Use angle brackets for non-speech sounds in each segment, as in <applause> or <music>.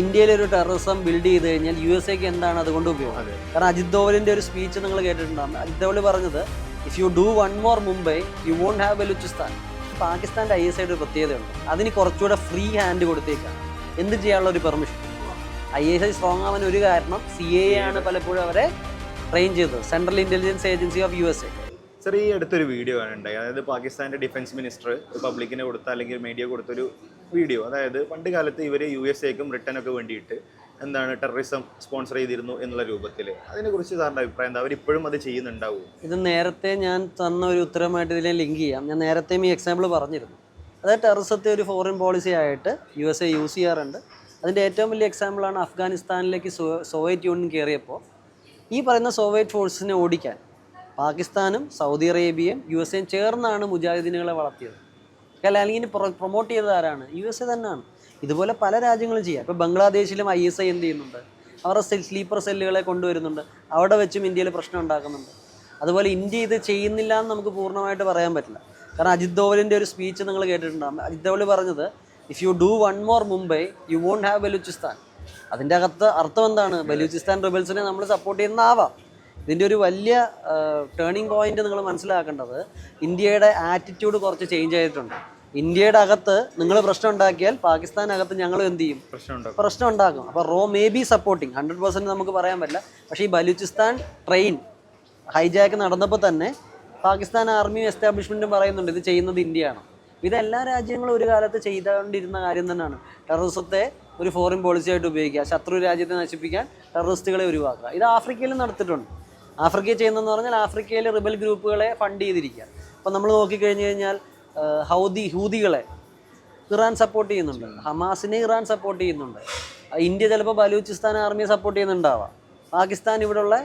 ഇന്ത്യയിൽ ഒരു terrorism build ചെയ്ത് കഴിഞ്ഞാൽ യു എസ് എക്ക് എന്താണ് അതുകൊണ്ട് ഉപയോഗം? കാരണം അജിത് ദോവലിന്റെ ഒരു സ്പീച്ച് നിങ്ങൾ കേട്ടിട്ടുണ്ടാകും അജിത് ദോവൽ പറഞ്ഞത് if you do one more Mumbai you won't have Balochistan പാകിസ്ഥാന്റെ ഐ എസ് ഐയുടെ ഒരു പ്രത്യേകതയുണ്ട്. അതിന് കുറച്ചുകൂടെ ഫ്രീ ഹാൻഡ് കൊടുത്തേക്കാണ് എന്ത് ചെയ്യാനുള്ള ഒരു permission I S I strong ആവാൻ ഒരു കാരണം സി എ ആണ് പലപ്പോഴും അവരെ ട്രെയിൻ ചെയ്തത്. Central Intelligence Agency of U S A sir അടുത്തൊരു വീഡിയോ കാണുണ്ടായി അതായത് പാകിസ്ഥാന്റെ ഡിഫൻസ് മിനിസ്റ്റർ പബ്ലിക്കിന് കൊടുത്ത അല്ലെങ്കിൽ മീഡിയ കൊടുത്തൊരു വീഡിയോ അതായത് പണ്ട് കാലത്ത് ഇവർ യു എസ് എക്കും ബ്രിട്ടനൊക്കെ വേണ്ടിയിട്ട് എന്താണ് ടെററിസം സ്പോൺസർ ചെയ്തിരുന്നു എന്നുള്ള രൂപത്തിൽ അതിനെക്കുറിച്ച് സാറിന്റെ അഭിപ്രായം എന്താ? അവരിപ്പോഴും അത് ചെയ്യുന്നുണ്ടാവും? ഇത് നേരത്തെ ഞാൻ തന്ന ഒരു ഉത്തരമായിട്ട് ഇതിനെ ലിങ്ക് ചെയ്യാം. ഞാൻ നേരത്തെയും ഈ എക്സാമ്പിൾ പറഞ്ഞിരുന്നു. അതായത് ടെററിസത്തെ ഒരു ഫോറിൻ പോളിസി ആയിട്ട് യു എസ് എ യൂസ് ചെയ്യാറുണ്ട്. അതിന്റെ ഏറ്റവും വലിയ എക്സാമ്പിളാണ് അഫ്ഗാനിസ്ഥാനിലേക്ക് സോവിയറ്റ് യൂണിയൻ കയറിയപ്പോൾ ഈ പറയുന്ന സോവിയറ്റ് ഫോഴ്സിനെ ഓടിക്കാൻ പാകിസ്ഥാനും സൗദി അറേബ്യയും യു എസ് എയും ചേർന്നാണ് മുജാഹിദീനുകളെ വളർത്തിയത്. അല്ല? അല്ലെങ്കിൽ പ്രൊമോട്ട് ചെയ്തത് ആരാണ്? യു എസ് എ തന്നെയാണ്. ഇതുപോലെ പല രാജ്യങ്ങളും ചെയ്യാം. ഇപ്പോൾ ബംഗ്ലാദേശിലും ഐ എസ് ഐ എന്ത് ചെയ്യുന്നുണ്ട്? അവരുടെ സെൽ സ്ലീപ്പർ സെല്ലുകളെ കൊണ്ടുവരുന്നുണ്ട്. അവിടെ വെച്ചും ഇന്ത്യയിൽ പ്രശ്നം ഉണ്ടാക്കുന്നുണ്ട്. അതുപോലെ ഇന്ത്യ ഇത് ചെയ്യുന്നില്ല എന്ന് നമുക്ക് പൂർണമായിട്ട് പറയാൻ പറ്റില്ല. കാരണം അജിത് ദോവലിന്റെ ഒരു സ്പീച്ച് നിങ്ങൾ കേട്ടിട്ടുണ്ടാകും അജിത് ദോവൽ പറഞ്ഞത് if you do one more Mumbai you won't have Balochistan അതിന്റെ അകത്ത് അർത്ഥം എന്താണ്? ബലൂചിസ്ഥാൻ റിബൽസിനെ നമ്മൾ സപ്പോർട്ട് ചെയ്യുന്നതാവാം ഇതിന്റെ ഒരു വലിയ ടേണിംഗ് പോയിന്റ് നിങ്ങൾ മനസ്സിലാക്കേണ്ടത് ഇന്ത്യയുടെ ആറ്റിറ്റ്യൂഡ് കുറച്ച് ചേഞ്ച് ആയിട്ടുണ്ട്. ഇന്ത്യയുടെ അകത്ത് നിങ്ങൾ പ്രശ്നം ഉണ്ടാക്കിയാൽ പാകിസ്ഥാനകത്ത് ഞങ്ങൾ എന്ത് ചെയ്യും? പ്രശ്നം ഉണ്ടാക്കും. അപ്പോൾ raw may be supporting hundred percent നമുക്ക് പറയാൻ പറ്റില്ല. പക്ഷേ ഈ ബലൂചിസ്ഥാൻ ട്രെയിൻ ഹൈജാക്ക് നടന്നപ്പോൾ തന്നെ പാകിസ്ഥാൻ ആർമിയും എസ്റ്റാബ്ലിഷ്മെന്റും പറയുന്നുണ്ട് ഇത് ചെയ്യുന്നത് ഇന്ത്യയാണ്. ഇതെല്ലാ രാജ്യങ്ങളും ഒരു കാലത്ത് ചെയ്തുകൊണ്ടിരുന്ന കാര്യം തന്നെയാണ്. ടെററിസത്തെ ഒരു ഫോറിൻ പോളിസി ആയിട്ട് ഉപയോഗിക്കുക ശത്രു രാജ്യത്തെ നശിപ്പിക്കാൻ ടെററിസ്റ്റുകളെ ഒഴിവാക്കുക ഇത് ആഫ്രിക്കയിലും നടത്തിയിട്ടുണ്ട്. ആഫ്രിക്കയിൽ ചെയ്യുന്നതെന്ന് പറഞ്ഞാൽ ആഫ്രിക്കയിലെ റിബൽ ഗ്രൂപ്പുകളെ ഫണ്ട് ചെയ്തിരിക്കുക. അപ്പം നമ്മൾ നോക്കിക്കഴിഞ്ഞ് കഴിഞ്ഞാൽ ഹൗദി ഹൂദികളെ ഇറാൻ സപ്പോർട്ട് ചെയ്യുന്നുണ്ട്. ഹമാസിനെ ഇറാൻ സപ്പോർട്ട് ചെയ്യുന്നുണ്ട്. ഇന്ത്യ ചിലപ്പോൾ ബലൂചിസ്ഥാൻ ആർമിയെ സപ്പോർട്ട് ചെയ്യുന്നുണ്ടാവാം. പാകിസ്ഥാൻ ഇവിടെയുള്ള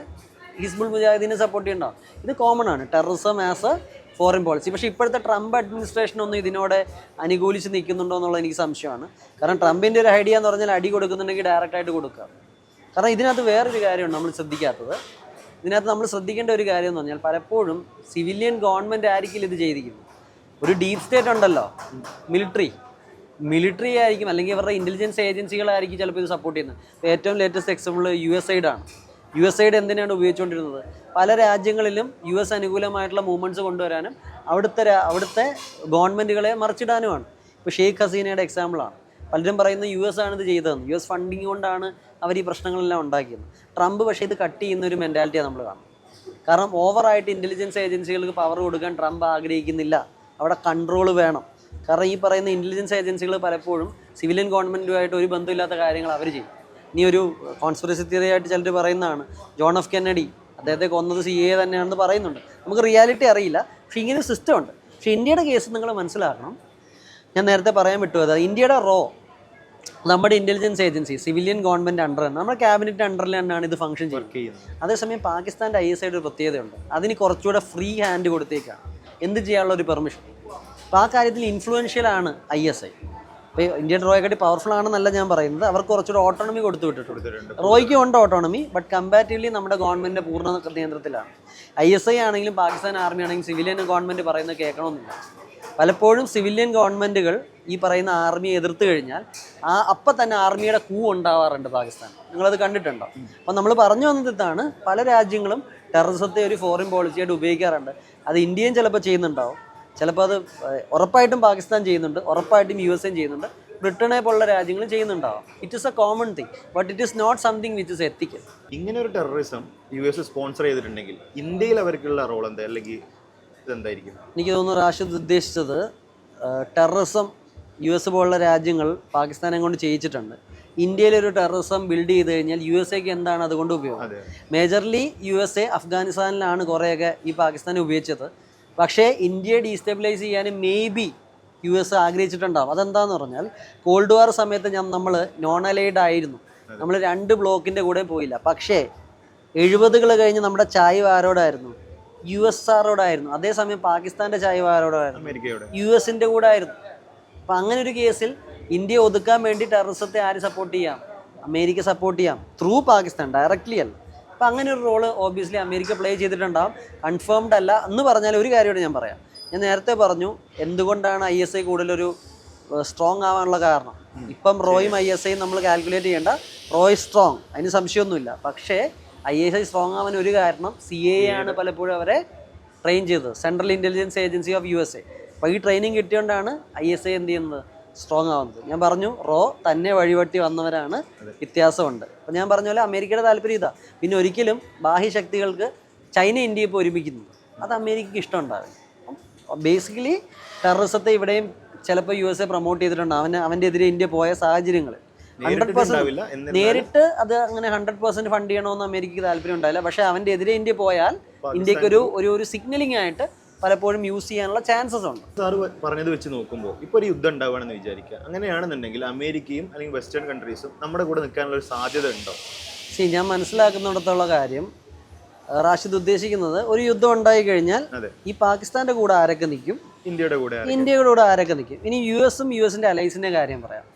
ഹിസ്ബുൾ മുജാഹിദീനെ സപ്പോർട്ട് ചെയ്യുന്നുണ്ടാവും. ഇത് കോമൺ ആണ്. Terrorism as a foreign policy പക്ഷേ ഇപ്പോഴത്തെ ട്രംപ് അഡ്മിനിസ്ട്രേഷൻ ഒന്നും ഇതിനോട് അനുകൂലിച്ച് നിൽക്കുന്നുണ്ടോ എന്നുള്ളത് എനിക്ക് സംശയമാണ്. കാരണം ട്രംപിന്റെ ഒരു ഐഡിയ എന്ന് പറഞ്ഞാൽ അടി കൊടുക്കുന്നുണ്ടെങ്കിൽ ഡയറക്റ്റായിട്ട് കൊടുക്കുക കാരണം ഇതിനകത്ത് വേറൊരു കാര്യമാണ് നമ്മൾ ശ്രദ്ധിക്കാത്തത്. ഇതിനകത്ത് നമ്മൾ ശ്രദ്ധിക്കേണ്ട ഒരു കാര്യം എന്ന് പറഞ്ഞാൽ പലപ്പോഴും സിവിലിയൻ ഗവൺമെന്റ് ആയിരിക്കില്ല ഇത് ചെയ്തിരിക്കുന്നത്. ഒരു ഡീപ് സ്റ്റേറ്റ് ഉണ്ടല്ലോ മിലിറ്ററി മിലിറ്ററി ആയിരിക്കും അല്ലെങ്കിൽ അവരുടെ ഇന്റലിജൻസ് ഏജൻസികളായിരിക്കും ചിലപ്പോൾ ഇത് സപ്പോർട്ട് ചെയ്യുന്നത്. ഏറ്റവും ലേറ്റസ്റ്റ് എക്സാമ്പിൾ യു എസ് ആണ്. യു എസ് ഐഡ് എന്തിനാണ് ഉപയോഗിച്ചുകൊണ്ടിരുന്നത്? പല രാജ്യങ്ങളിലും യു എസ് അനുകൂലമായിട്ടുള്ള മൂവ്മെന്റ്സ് കൊണ്ടുവരാനും അവിടുത്തെ അവിടുത്തെ ഗവൺമെന്റുകളെ മറിച്ചിടാനുമാണ്. ഇപ്പോൾ ഷെയ്ഖ് ഹസീനയുടെ എക്സാമ്പിളാണ് പലരും പറയുന്നത് യു എസ് ആണ് ഇത് ചെയ്തതെന്ന്. യു എസ് ഫണ്ടിങ് കൊണ്ടാണ് അവർ ഈ പ്രശ്നങ്ങളെല്ലാം ഉണ്ടാക്കിയത്. ട്രംപ് പക്ഷേ ഇത് കട്ട് ചെയ്യുന്ന ഒരു മെന്റാലിറ്റിയാണ് നമ്മൾ കാണുന്നത്. കാരണം ഓവറായിട്ട് ഇന്റലിജൻസ് ഏജൻസികൾക്ക് പവർ കൊടുക്കാൻ ട്രംപ് ആഗ്രഹിക്കുന്നില്ല. അവിടെ കൺട്രോൾ വേണം. കാരണം ഈ പറയുന്ന ഇന്റലിജൻസ് ഏജൻസികൾ പലപ്പോഴും സിവിലിയൻ ഗവൺമെന്റുമായിട്ട് ഒരു ബന്ധമില്ലാത്ത കാര്യങ്ങൾ അവർ ചെയ്യും. ഇനി ഒരു കോൺസ്പിറസി തിയറി ആയിട്ട് ചിലർ പറയുന്നതാണ് ജോൺ എഫ് കെന്നഡി അദ്ദേഹത്തെ കൊന്നത് സി എ തന്നെയാണെന്ന് പറയുന്നുണ്ട്. നമുക്ക് റിയാലിറ്റി അറിയില്ല. പക്ഷേ ഇങ്ങനെ സിസ്റ്റം ഉണ്ട്. പക്ഷേ ഇന്ത്യയുടെ കേസ് നിങ്ങൾ മനസ്സിലാക്കണം. ഞാൻ നേരത്തെ പറയാൻ വിട്ടു. അത് ഇന്ത്യയുടെ റോ നമ്മുടെ intelligence agency civilian government under നമ്മുടെ ക്യാബിനറ്റ് അണ്ടറിൽ തന്നെയാണ് ഇത് ഫംഗ്ഷൻ ചെയ്യുന്നത്. അതേസമയം പാകിസ്ഥാന്റെ ഐ എസ് ഐയുടെ ഒരു പ്രത്യേകതയുണ്ട്. അതിന് കുറച്ചുകൂടെ ഫ്രീ ഹാൻഡ് കൊടുത്തേക്കാണ് എന്ത് ചെയ്യാനുള്ള ഒരു പെർമിഷൻ അപ്പോൾ ആ കാര്യത്തിൽ ഇൻഫ്ലുവൻഷ്യൽ ആണ് ഐ എസ് ഐ. ഇപ്പോൾ ഇന്ത്യൻ റോയെക്കാട്ടി പവർഫുൾ ആണെന്നല്ല ഞാൻ പറയുന്നത്. അവർക്ക് കുറച്ചുകൂടെ ഓട്ടോണമി കൊടുത്തു വിട്ടിട്ടുണ്ട്. റോയ്ക്ക് റോയ്ക്കും ഉണ്ട് ഓട്ടോണമി ബട്ട് കമ്പാരിറ്റീവ്ലി നമ്മുടെ ഗവൺമെന്റിന്റെ പൂർണ നിയന്ത്രണത്തിലാണ്. ഐ എസ് ഐ ആണെങ്കിലും പാകിസ്ഥാൻ ആർമി ആണെങ്കിലും സിവിലിയൻ ഗവൺമെന്റ് പറയുന്നത് കേൾക്കണമെന്നില്ല. പലപ്പോഴും സിവിലിയൻ ഗവൺമെന്റുകൾ ഈ പറയുന്ന ആർമിയെ എതിർത്ത് കഴിഞ്ഞാൽ ആ അപ്പം തന്നെ ആർമിയുടെ കൂ ഉണ്ടാവാറുണ്ട് പാകിസ്ഥാൻ. നിങ്ങളത് കണ്ടിട്ടുണ്ടോ? അപ്പം നമ്മൾ പറഞ്ഞു വന്നത് ഇതാണ് പല രാജ്യങ്ങളും ടെററിസത്തെ ഒരു ഫോറിൻ പോളിസിയായിട്ട് ഉപയോഗിക്കാറുണ്ട്. അത് ഇന്ത്യയും ചിലപ്പോൾ ചെയ്യുന്നുണ്ടാവും. ചിലപ്പോൾ അത് ഉറപ്പായിട്ടും പാകിസ്ഥാൻ ചെയ്യുന്നുണ്ട് ഉറപ്പായിട്ടും യു എസ് എയും ചെയ്യുന്നുണ്ട്. ബ്രിട്ടനെ പോലുള്ള രാജ്യങ്ങളും ചെയ്യുന്നുണ്ടാവും. It is a common thing but it is not something which is ethical ഇങ്ങനെ ഒരു ടെററിസം യു എസ് സ്പോൺസർ ചെയ്തിട്ടുണ്ടെങ്കിൽ ഇന്ത്യയിൽ അവർക്കുള്ള റോൾ എന്താ? അല്ലെങ്കിൽ ഇതെന്തായിരിക്കും? എനിക്ക് തോന്നുന്നു റാഷിദ് ഉദ്ദേശിച്ചത് ടെററിസം യു എസ് പോലുള്ള രാജ്യങ്ങൾ പാകിസ്ഥാനെ കൊണ്ട് ചെയ്യിച്ചിട്ടുണ്ട്. ഇന്ത്യയിലൊരു ടെററിസം ബിൽഡ് ചെയ്ത് കഴിഞ്ഞാൽ യു എസ് എക്ക് എന്താണ് അതുകൊണ്ട് ഉപയോഗം? മേജർലി യു എസ് എ അഫ്ഗാനിസ്ഥാനിലാണ് കുറേയൊക്കെ ഈ പാകിസ്ഥാനെ ഉപയോഗിച്ചത്. പക്ഷേ ഇന്ത്യയെ ഡീസ്റ്റെബിലൈസ് ചെയ്യാൻ മേ ബി യു എസ് ആഗ്രഹിച്ചിട്ടുണ്ടാവും. അതെന്താന്ന് പറഞ്ഞാൽ കോൾഡ് വാർ സമയത്ത് ഞാൻ നമ്മൾ നോൺ അലൈഡ് ആയിരുന്നു നമ്മൾ രണ്ട് ബ്ലോക്കിന്റെ കൂടെ പോയില്ല. പക്ഷേ എഴുപതുകൾ കഴിഞ്ഞ് നമ്മുടെ ചായ്വ് ആരോടായിരുന്നു യു എസ് ആറോടായിരുന്നു. അതേസമയം പാകിസ്ഥാന്റെ ചായവാരോടായിരുന്നു. യു എസിന്റെ കൂടെ ആയിരുന്നു അപ്പം അങ്ങനെ ഒരു കേസിൽ ഇന്ത്യ ഒതുക്കാൻ വേണ്ടി ടെററിസത്തെ ആര് സപ്പോർട്ട് ചെയ്യാം? അമേരിക്ക സപ്പോർട്ട് ചെയ്യാം. ത്രൂ പാകിസ്ഥാൻ ഡയറക്ട്ലി അല്ല. അപ്പം അങ്ങനെ ഒരു റോൾ ഓബിയസ്ലി അമേരിക്ക പ്ലേ ചെയ്തിട്ടുണ്ടാവും. കൺഫേംഡ് അല്ല എന്ന് പറഞ്ഞാൽ ഒരു കാര്യമായിട്ട് ഞാൻ പറയാം. ഞാൻ നേരത്തെ പറഞ്ഞു എന്തുകൊണ്ടാണ് ഐ എസ് ഐ കൂടുതലൊരു സ്ട്രോങ് ആവാനുള്ള കാരണം? ഇപ്പം റോയും ഐ എസ് ഐയും നമ്മൾ കാൽക്കുലേറ്റ് ചെയ്യേണ്ട റോയ് സ്ട്രോങ് അതിന് സംശയമൊന്നുമില്ല. പക്ഷേ ഐ എസ് ഐ സ്ട്രോങ് ആവാൻ ഒരു കാരണം സി എ ആണ് പലപ്പോഴും അവരെ ട്രെയിൻ ചെയ്തത്. Central intelligence agency of U S A അപ്പോൾ ഈ ട്രെയിനിങ് കിട്ടിയോണ്ടാണ് ഐ എസ് ഐ എന്ത് ചെയ്യുന്നത്? സ്ട്രോങ് ആവുന്നത്. ഞാൻ പറഞ്ഞു റോ തന്നെ വഴിവട്ടി വന്നവരാണ് വ്യത്യാസമുണ്ട്. അപ്പം ഞാൻ പറഞ്ഞ പോലെ അമേരിക്കയുടെ താല്പര്യം ഇതാ. പിന്നെ ഒരിക്കലും ബാഹ്യശക്തികൾക്ക് ചൈന ഇന്ത്യയെ ഇപ്പോൾ ഒരുമിക്കുന്നത്. അത് അമേരിക്കയ്ക്ക് ഇഷ്ടമുണ്ടാവില്ല. ബേസിക്കലി ടെററിസത്തെ ഇവിടെയും ചിലപ്പോൾ യു എസ് എ പ്രൊമോട്ട് ചെയ്തിട്ടുണ്ട്. അവന് അവന്റെ എതിരെ ഇന്ത്യ പോയ സാഹചര്യങ്ങൾ ഹൺഡ്രഡ് പെർസെന്റ് നേരിട്ട് അത് അങ്ങനെ ഹൺഡ്രഡ് പെർസെന്റ് ഫണ്ട് ചെയ്യണമെന്ന് അമേരിക്കയ്ക്ക് താല്പര്യം ഉണ്ടായില്ല പക്ഷെ അവന്റെ എതിരെ ഇന്ത്യ പോയാൽ ഇന്ത്യയ്ക്ക് ഒരു ഒരു ഒരു സിഗ്നലിംഗ് ആയിട്ട് പലപ്പോഴും യൂസ് ചെയ്യാനുള്ള ചാൻസസ് ഉണ്ട്. സാർ പറഞ്ഞത് വെച്ച് നോക്കുമ്പോൾ ഇപ്പോൾ ഒരു യുദ്ധം ഉണ്ടാവുകയാണെന്ന് വിചാരിക്കുക. അങ്ങനെയാണെന്നുണ്ടെങ്കിൽ അമേരിക്കയും അല്ലെങ്കിൽ വെസ്റ്റേൺ കൺട്രീസും നമ്മുടെ കൂടെ നിൽക്കാനുള്ള ഒരു സാധ്യത ഉണ്ടോ? ശരി ഞാൻ മനസ്സിലാക്കുന്നിടത്തുള്ള കാര്യം റാഷിദ് ഉദ്ദേശിക്കുന്നത് ഒരു യുദ്ധം ഉണ്ടായി കഴിഞ്ഞാൽ ഈ പാകിസ്ഥാന്റെ കൂടെ ആരൊക്കെ നിൽക്കും? ഇന്ത്യയുടെ കൂടെ ഇന്ത്യയുടെ കൂടെ ആരൊക്കെ നിൽക്കും? ഇനി യു എസും യു എസിന്റെ അലൈസിന്റെ കാര്യം പറയാം.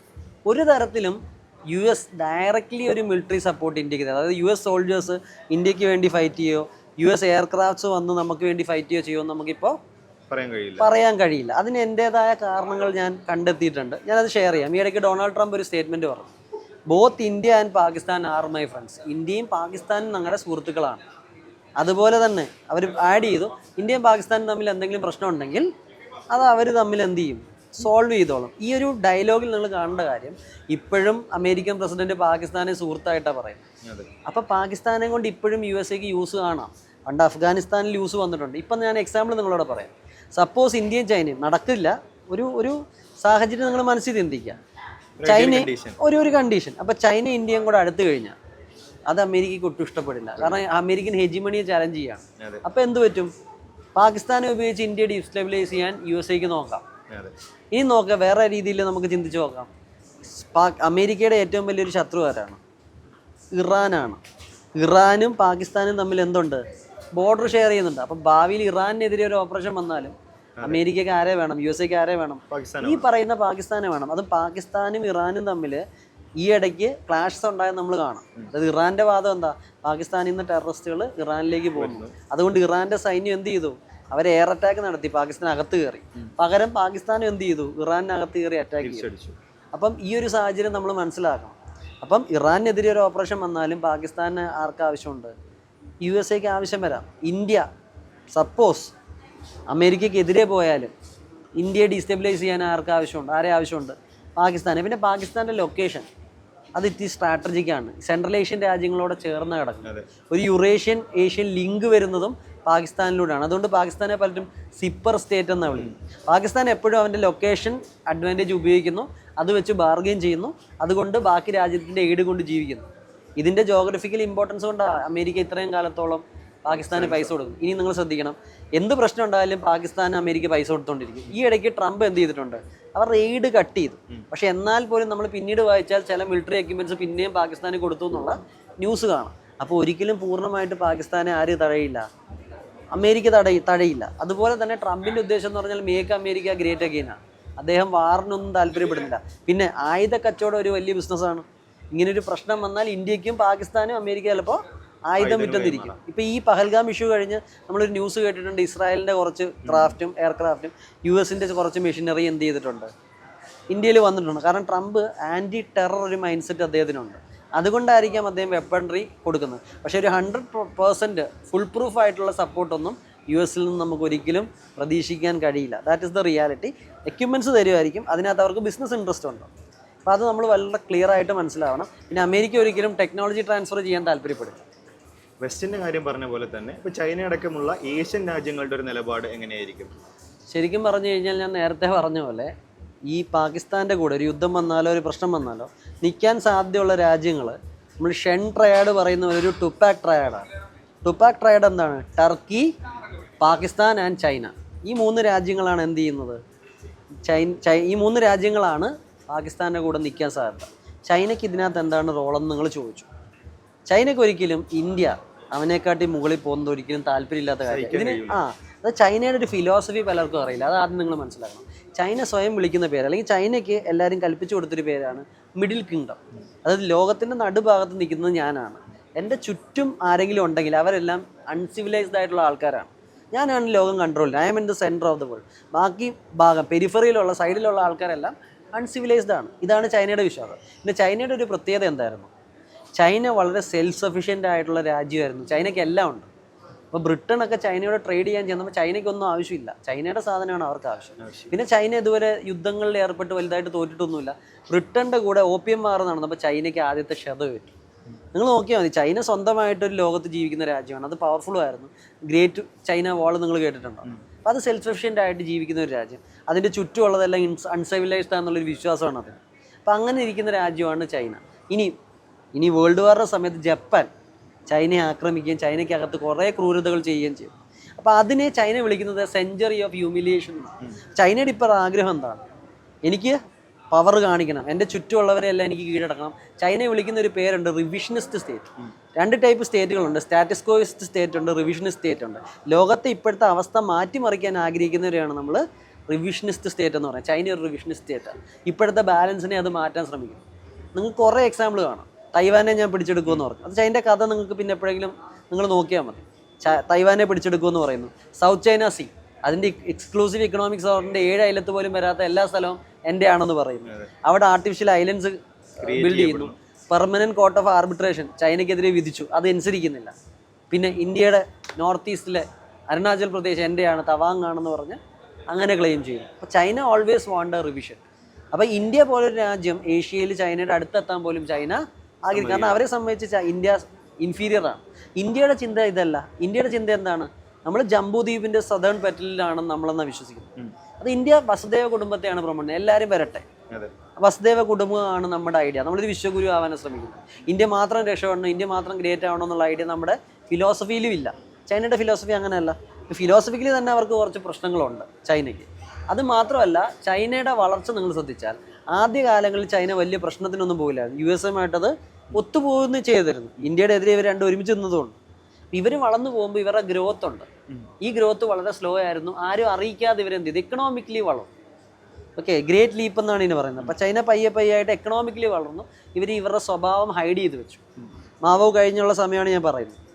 ഒരു തരത്തിലും യു എസ് ഡയറക്റ്റ്ലി ഒരു മിലിറ്ററി സപ്പോർട്ട് ഇന്ത്യയ്ക്ക് തരും. അതായത് യു എസ് സോൾജേഴ്സ് ഇന്ത്യയ്ക്ക് വേണ്ടി ഫൈറ്റ് ചെയ്യോ യു എസ് എയർക്രാഫ്റ്റ്സ് വന്ന് നമുക്ക് വേണ്ടി ഫൈറ്റ് ചെയ്യോ ചെയ്യുമോ നമുക്കിപ്പോൾ പറയാൻ കഴിയില്ല. പറയാൻ കഴിയില്ല. അതിന് എന്റെതായ കാരണങ്ങൾ ഞാൻ കണ്ടെത്തിയിട്ടുണ്ട്. ഞാനത് ഷെയർ ചെയ്യാം. ഈ ഇടയ്ക്ക് ഡൊണാൾഡ് ട്രംപ് ഒരു സ്റ്റേറ്റ്മെന്റ് പറഞ്ഞു. Both India and Pakistan are my friends ഇന്ത്യയും പാകിസ്ഥാനും ഞങ്ങളുടെ സുഹൃത്തുക്കളാണ്. അതുപോലെ തന്നെ അവർ ആഡ് ചെയ്തു. ഇന്ത്യയും പാകിസ്ഥാനും തമ്മിൽ എന്തെങ്കിലും പ്രശ്നം ഉണ്ടെങ്കിൽ അത് അവർ തമ്മിൽ എന്ത് ചെയ്യും? സോൾവ് ചെയ്തോളും. ഈ ഒരു ഡയലോഗിൽ നിങ്ങൾ കാണേണ്ട കാര്യം ഇപ്പോഴും അമേരിക്കൻ പ്രസിഡന്റ് പാകിസ്ഥാനെ സുഹൃത്തായിട്ടാണ് പറയും. അപ്പൊ അപ്പോൾ പാകിസ്ഥാനെ കൊണ്ട് ഇപ്പോഴും യു എസ് എക്ക് യൂസ് കാണാം. പണ്ട് അഫ്ഗാനിസ്ഥാനിൽ യൂസ് വന്നിട്ടുണ്ട്. ഇപ്പം ഞാൻ എക്സാമ്പിൾ നിങ്ങളോട് പറയാം. സപ്പോസ് ഇന്ത്യയും ചൈനയും നടക്കില്ല. ഒരു ഒരു സാഹചര്യം നിങ്ങൾ മനസ്സിൽ ചിന്തിക്കുക. ചൈന ഒരു ഒരു കണ്ടീഷൻ അപ്പോൾ ചൈന ഇന്ത്യയും കൂടെ അടുത്ത് കഴിഞ്ഞാൽ അത് അമേരിക്കയ്ക്ക് ഒട്ടും ഇഷ്ടപ്പെടില്ല. കാരണം അമേരിക്കൻ ഹെജിമണിയെ ചാലഞ്ച് ചെയ്യാണ്. അപ്പോൾ എന്ത് പറ്റും? പാകിസ്ഥാനെ ഉപയോഗിച്ച് ഇന്ത്യയെ ഡിസ്റ്റബിലൈസ് ചെയ്യാൻ യു എസ് എക്ക് നോക്കാം ഇനി നോക്കാം വേറെ രീതിയിൽ നമുക്ക് ചിന്തിച്ച് നോക്കാം. പാക് അമേരിക്കയുടെ ഏറ്റവും വലിയൊരു ശത്രു ആരാണ്? ഇറാനാണ്. ഇറാനും പാകിസ്ഥാനും തമ്മിൽ എന്തുണ്ട്? ബോർഡർ ഷെയർ ചെയ്യുന്നുണ്ട്. അപ്പം ഭാവിയിൽ ഇറാനെതിരെ ഒരു ഓപ്പറേഷൻ വന്നാലും അമേരിക്കക്ക് ആരെ വേണം? യു എസ് എക്ക് ആരെ വേണം? ഈ പറയുന്ന പാകിസ്ഥാനെ വേണം. അത് പാകിസ്ഥാനും ഇറാനും തമ്മിൽ ഈ ഇടയ്ക്ക് ക്ലാഷസ് ഉണ്ടായത് നമ്മൾ കാണാം. അതായത് ഇറാന്റെ വാദം എന്താ? പാകിസ്ഥാനിൽ നിന്ന് ടെററിസ്റ്റുകൾ ഇറാനിലേക്ക് പോകുന്നു. അതുകൊണ്ട് ഇറാന്റെ സൈന്യം എന്ത് ചെയ്തു? അവർ എയർ അറ്റാക്ക് നടത്തി പാകിസ്ഥാൻ അകത്ത് കയറി പകരം പാകിസ്ഥാൻ എന്ത് ചെയ്തു? ഇറാനകത്ത് കയറി അറ്റാക്ക് ചെയ്തു. അപ്പം ഈ ഒരു സാഹചര്യം നമ്മൾ മനസ്സിലാക്കണം. അപ്പം ഇറാനെതിരെ ഒരു ഓപ്പറേഷൻ വന്നാലും പാകിസ്ഥാന് ആർക്ക് ആവശ്യമുണ്ട്? യു എസ് എക്ക് ആവശ്യം വരാം. ഇന്ത്യ സപ്പോസ് അമേരിക്കയ്ക്ക് എതിരെ പോയാലും ഇന്ത്യയെ ഡീസ്റ്റെബിലൈസ് ചെയ്യാൻ ആർക്ക് ആവശ്യമുണ്ട്? ആരെ ആവശ്യമുണ്ട്? പാകിസ്ഥാനെ. പിന്നെ പാകിസ്ഥാന്റെ ലൊക്കേഷൻ അത് ഇത്തിരി സ്ട്രാറ്റജിക്കാണ് സെൻട്രൽ ഏഷ്യൻ രാജ്യങ്ങളോട് ചേർന്ന് കിടക്കുന്നത് ഒരു യുറേഷ്യൻ ഏഷ്യൻ ലിങ്ക് വരുന്നതും പാകിസ്ഥാനിലൂടെയാണ്. അതുകൊണ്ട് പാകിസ്ഥാനെ പലരും സിപ്പർ സ്റ്റേറ്റ് എന്നാണ് വിളിക്കുന്നത് പാകിസ്ഥാൻ എപ്പോഴും അവന്റെ ലൊക്കേഷൻ അഡ്വാന്റേജ് ഉപയോഗിക്കുന്നു. അത് വെച്ച് ബാർഗെയിൻ ചെയ്യുന്നു. അതുകൊണ്ട് ബാക്കി രാജ്യത്തിന്റെ എയ്ഡ് കൊണ്ട് ജീവിക്കുന്നു. ഇതിന്റെ ജോഗ്രഫിക്കൽ ഇമ്പോർട്ടൻസ് കൊണ്ടാണ് അമേരിക്ക ഇത്രയും കാലത്തോളം പാകിസ്ഥാന് പൈസ കൊടുക്കും. ഇനി നിങ്ങൾ ശ്രദ്ധിക്കണം. എന്ത് പ്രശ്നം ഉണ്ടായാലും പാകിസ്ഥാൻ അമേരിക്ക പൈസ കൊടുത്തോണ്ടിരിക്കും. ഈ ഇടയ്ക്ക് ട്രംപ് എന്ത് ചെയ്തിട്ടുണ്ട്? അവർ റെയ്ഡ് കട്ട് ചെയ്തു. പക്ഷെ എന്നാൽ പോലും നമ്മൾ പിന്നീട് വായിച്ചാൽ ചില മിലിറ്ററി എക്യുപ്മെന്റ്സ് പിന്നെയും പാകിസ്ഥാന് കൊടുത്തു എന്നുള്ള ന്യൂസ് കാണാം. അപ്പോൾ ഒരിക്കലും പൂർണമായിട്ട് പാകിസ്ഥാനെ ആര് തടയില്ല? അമേരിക്ക തടയി തടയില്ല. അതുപോലെ തന്നെ ട്രംപിന്റെ ഉദ്ദേശം എന്ന് പറഞ്ഞാൽ മേക്ക് അമേരിക്ക ഗ്രേറ്റ് അഗെയിനാണ് അദ്ദേഹം വാറിനൊന്നും താല്പര്യപ്പെടുന്നില്ല. പിന്നെ ആയുധ കച്ചവടം ഒരു വലിയ ബിസിനസ്സാണ് ഇങ്ങനെ ഒരു പ്രശ്നം വന്നാൽ ഇന്ത്യക്കും പാകിസ്ഥാനും അമേരിക്ക ചിലപ്പോൾ ആയുധം വിറ്റന്നിരിക്കും. ഇപ്പൊ ഈ പഹൽഗാം ഇഷ്യൂ കഴിഞ്ഞ് നമ്മളൊരു ന്യൂസ് കേട്ടിട്ടുണ്ട് ഇസ്രായേലിന്റെ കുറച്ച് ക്രാഫ്റ്റും എയർക്രാഫ്റ്റും യു എസിന്റെ കുറച്ച് മെഷീനറി എന്ത് ചെയ്തിട്ടുണ്ട്? ഇന്ത്യയിൽ വന്നിട്ടുണ്ട്. കാരണം ട്രംപ് ആന്റി ടെറർ ഒരു മൈൻഡ് സെറ്റ് അദ്ദേഹത്തിനുണ്ട്. അതുകൊണ്ടായിരിക്കാം അദ്ദേഹം വെപ്പൺറി കൊടുക്കുന്നത്. പക്ഷേ ഒരു ഹൺഡ്രഡ് പേഴ്സന്റ് ഫുൾ പ്രൂഫ് ആയിട്ടുള്ള സപ്പോർട്ടൊന്നും യു എസിൽ നിന്ന് നമുക്ക് ഒരിക്കലും പ്രതീക്ഷിക്കാൻ കഴിയില്ല. That is the reality equipments തരുമായിരിക്കും. അതിനകത്ത് അവർക്ക് ബിസിനസ് ഇൻട്രസ്റ്റ് ഉണ്ട്. അപ്പോൾ അത് നമ്മൾ വളരെ ക്ലിയർ ആയിട്ട് മനസ്സിലാവണം. പിന്നെ അമേരിക്ക ഒരിക്കലും ടെക്നോളജി ട്രാൻസ്ഫർ ചെയ്യാൻ താല്പര്യപ്പെടില്ല. വെസ്റ്റിന്റെ കാര്യം പറഞ്ഞ പോലെ തന്നെ ഇപ്പോൾ ചൈന അടക്കമുള്ള ഏഷ്യൻ രാജ്യങ്ങളുടെ ഒരു നിലപാട് എങ്ങനെയായിരിക്കും? ശരിക്കും പറഞ്ഞു കഴിഞ്ഞാൽ ഞാൻ നേരത്തെ പറഞ്ഞ പോലെ ഈ പാകിസ്ഥാന്റെ കൂടെ ഒരു യുദ്ധം വന്നാലോ ഒരു പ്രശ്നം വന്നാലോ നിൽക്കാൻ സാധ്യതയുള്ള രാജ്യങ്ങൾ നമ്മൾ ഷെൻ ട്രയാഡ് പറയുന്ന ഒരു ടുപ്പാക് ട്രയാഡാണ്. ടുപ്പാക് ട്രയാഡ് എന്താണ്? Turkey Pakistan and China. ഈ മൂന്ന് രാജ്യങ്ങളാണ് എന്ത് ചെയ്യുന്നത്? ചൈന ഈ മൂന്ന് രാജ്യങ്ങളാണ് പാകിസ്ഥാന്റെ കൂടെ നിൽക്കാൻ സാധ്യത. ചൈനയ്ക്ക് ഇതിനകത്ത് എന്താണ് റോളെന്ന് നിങ്ങൾ ചോദിച്ചു. ചൈനയ്ക്ക് ഒരിക്കലും ഇന്ത്യ അവനെക്കാട്ടി മുകളിൽ പോകുന്നത് ഒരിക്കലും താല്പര്യമില്ലാത്ത കാര്യം. ഇതിന് ആ അത് ചൈനയുടെ ഒരു ഫിലോസഫി പലർക്കും അറിയില്ല. അത് ആദ്യം നിങ്ങൾ മനസ്സിലാക്കണം. ചൈന സ്വയം വിളിക്കുന്ന പേര് അല്ലെങ്കിൽ ചൈനയ്ക്ക് എല്ലാവരും കൽപ്പിച്ചു കൊടുത്തൊരു പേരാണ് മിഡിൽ കിങ്ഡം അതായത് ലോകത്തിന്റെ നടുഭാഗത്ത് നിൽക്കുന്നത് ഞാനാണ്. എന്റെ ചുറ്റും ആരെങ്കിലും ഉണ്ടെങ്കിൽ അവരെല്ലാം അൺസിവിലൈസ്ഡ് ആയിട്ടുള്ള ആൾക്കാരാണ്. ഞാനാണ് ലോകം control I'm in the centre of the world ബാക്കി ഭാഗം പെരിഫറിയിലുള്ള സൈഡിലുള്ള ആൾക്കാരെല്ലാം അൺസിവിലൈസ്ഡ് ആണ്. ഇതാണ് ചൈനയുടെ വിശ്വാസം. പിന്നെ ചൈനയുടെ ഒരു പ്രത്യേകത എന്തായിരുന്നു? ചൈന വളരെ സെൽഫ് സഫീഷ്യന്റ് ആയിട്ടുള്ള രാജ്യമായിരുന്നു. ചൈനയ്ക്ക് എല്ലാം ഉണ്ട്. അപ്പോൾ ബ്രിട്ടനൊക്കെ ചൈനയോട് ട്രേഡ് ചെയ്യാൻ ചെന്നപ്പോൾ ചൈനയ്ക്കൊന്നും ആവശ്യമില്ല. ചൈനയുടെ സാധനമാണ് അവർക്ക് ആവശ്യം. പിന്നെ ചൈന ഇതുവരെ യുദ്ധങ്ങളിൽ ഏർപ്പെട്ട് വലുതായിട്ട് തോറ്റിട്ടൊന്നുമില്ല. ബ്രിട്ടന്റെ കൂടെ ഓപ്പിയം വാർ നടന്നപ്പോൾ ചൈനയ്ക്ക് ആദ്യത്തെ ക്ഷതമേറ്റു നിങ്ങൾ നോക്കിയാൽ മതി. ചൈന സ്വന്തമായിട്ട് ഒരു ലോകത്ത് ജീവിക്കുന്ന രാജ്യമാണ്. അത് പവർഫുൾ ആയിരുന്നു. ഗ്രേറ്റ് ചൈന വാൾ നിങ്ങൾ കേട്ടിട്ടുണ്ടോ? അപ്പോൾ അത് സെൽഫ് സഫിഷ്യന്റ് ആയിട്ട് ജീവിക്കുന്ന ഒരു രാജ്യം. അതിന്റെ ചുറ്റുമുള്ളതെല്ലാം ഇൻസ് അൺസിവിലൈസ്ഡ് ആണെന്നുള്ളൊരു വിശ്വാസമാണ് അത്. അപ്പോൾ അങ്ങനെ ഇരിക്കുന്ന രാജ്യമാണ് ചൈന. ഇനി ഇനി വേൾഡ് വാറിന്റെ സമയത്ത് ജപ്പാൻ ചൈനയെ ആക്രമിക്കുകയും ചൈനയ്ക്കകത്ത് കുറേ ക്രൂരതകൾ ചെയ്യുകയും ചെയ്യും അപ്പോൾ അതിനെ ചൈന വിളിക്കുന്നത് സെഞ്ചുറി ഓഫ് ഹ്യൂമിലിയേഷൻ ചൈനയുടെ ഇപ്പോൾ ആഗ്രഹം എന്താണ്? എനിക്ക് പവർ കാണിക്കണം. എന്റെ ചുറ്റുമുള്ളവരെല്ലാം എനിക്ക് കീഴടക്കണം. ചൈന വിളിക്കുന്ന ഒരു പേരുണ്ട് റിവിഷനിസ്റ്റ് സ്റ്റേറ്റ് രണ്ട് ടൈപ്പ് സ്റ്റേറ്റുകളുണ്ട് സ്റ്റാറ്റസ്കോയിസ്റ്റ് സ്റ്റേറ്റ് ഉണ്ട് റിവിഷനിസ്റ്റ് സ്റ്റേറ്റ് ഉണ്ട്. ലോകത്തെ ഇപ്പോഴത്തെ അവസ്ഥ മാറ്റിമറിക്കാൻ ആഗ്രഹിക്കുന്നവരെയാണ് നമ്മൾ റിവിഷനിസ്റ്റ് സ്റ്റേറ്റ് എന്ന് പറയുന്നത്. ചൈന ഒരു റിവിഷനിസ്റ്റ് സ്റ്റേറ്റാണ് ഇപ്പോഴത്തെ ബാലൻസിനെ അത് മാറ്റാൻ ശ്രമിക്കും നിങ്ങൾക്ക് കുറേ എക്സാമ്പിൾ കാണാം. തൈവാനെ ഞാൻ പിടിച്ചെടുക്കുമെന്ന് പറഞ്ഞു. അത് ചൈനയുടെ കഥ നിങ്ങൾക്ക് പിന്നെ എപ്പോഴെങ്കിലും നിങ്ങൾ നോക്കിയാൽ മതി. തൈവാനെ പിടിച്ചെടുക്കുമെന്ന് പറയുന്നു. South China sea. അതിന്റെ എക്സ്ക്ലൂസീവ് ഇക്കണോമിക് സോണിന്റെ ഏഴ് അയലത്ത് പോലും വരാത്ത എല്ലാ സ്ഥലവും എന്റെ ആണെന്ന് പറയുന്നു അവിടെ ആർട്ടിഫിഷ്യൽ ഐലൻഡ്സ് ബിൽഡ് ചെയ്യുന്നു. പെർമനന്റ് കോർട്ട് ഓഫ് ആർബിട്രേഷൻ ചൈനയ്ക്കെതിരെ വിധിച്ചു. അത് അനുസരിക്കുന്നില്ല. പിന്നെ ഇന്ത്യയുടെ നോർത്ത് ഈസ്റ്റിലെ അരുണാചൽ പ്രദേശ് എന്റെയാണ് തവാങ് ആണെന്ന് പറഞ്ഞ് അങ്ങനെ ക്ലെയിം ചെയ്യുന്നു. അപ്പോൾ China always want a revision അപ്പോൾ ഇന്ത്യ പോലൊരു രാജ്യം ഏഷ്യയിൽ ചൈനയുടെ അടുത്തെത്താൻ പോലും ചൈന ആഗ്രഹിക്കും. കാരണം അവരെ സംബന്ധിച്ച് ഇന്ത്യ ഇൻഫീരിയർ ആണ്. ഇന്ത്യയുടെ ചിന്ത ഇതല്ല. ഇന്ത്യയുടെ ചിന്ത എന്താണ്? നമ്മൾ ജംബൂദ്വീപിന്റെ സദേൺ പെറ്റലിലാണ് നമ്മളെന്നാ വിശ്വസിക്കുന്നത്. അത് ഇന്ത്യ വസുദേവ കുടുംബത്തെയാണ് പ്രമോട്ട് എല്ലാവരും വരട്ടെ. വസുദേവ കുടുംബമാണ് നമ്മുടെ ഐഡിയ നമ്മളൊരു വിശ്വഗുരു ആവാൻ ശ്രമിക്കുന്നത്. ഇന്ത്യ മാത്രം രക്ഷപ്പെടണം ഇന്ത്യ മാത്രം ഗ്രേറ്റ് ആവണം എന്നുള്ള ഐഡിയ നമ്മുടെ ഫിലോസഫിയിലും ഇല്ല. ചൈനയുടെ ഫിലോസഫി അങ്ങനെയല്ല. ഫിലോസഫിക്കലി തന്നെ അവർക്ക് കുറച്ച് പ്രശ്നങ്ങളുണ്ട് ചൈനയ്ക്ക്. അത് മാത്രമല്ല ചൈനയുടെ വളർച്ച നിങ്ങൾ ശ്രദ്ധിച്ചാൽ ആദ്യ കാലങ്ങളിൽ ചൈന വലിയ പ്രശ്നത്തിനൊന്നും പോകില്ലായിരുന്നു യു എസ് എമായിട്ടത് ഒത്തുപോകുന്നു ചെയ്തിരുന്നു. ഇന്ത്യയുടെ എതിരെ ഇവർ രണ്ടും ഒരുമിച്ച് നിന്നതുകൊണ്ട്. ഇവർ വളർന്നു പോകുമ്പോൾ ഇവരുടെ ഗ്രോത്ത് ഉണ്ട്. ഈ ഗ്രോത്ത് വളരെ സ്ലോ ആയിരുന്നു. ആരും അറിയിക്കാതെ ഇവരെന്ത് ചെയ്തു? ഇക്കണോമിക്കലി വളർന്നു. ഓക്കെ ഗ്രേറ്റ് ലീപ്പ് എന്നാണ് ഇതിന് പറയുന്നത്. അപ്പം ചൈന പയ്യെ പയ്യെ ആയിട്ട് എക്കണോമിക്കലി വളർന്നു. ഇവർ ഇവരുടെ സ്വഭാവം ഹൈഡ് ചെയ്ത് വെച്ചു. മാവോ കഴിഞ്ഞുള്ള സമയമാണ് ഞാൻ പറയുന്നത്.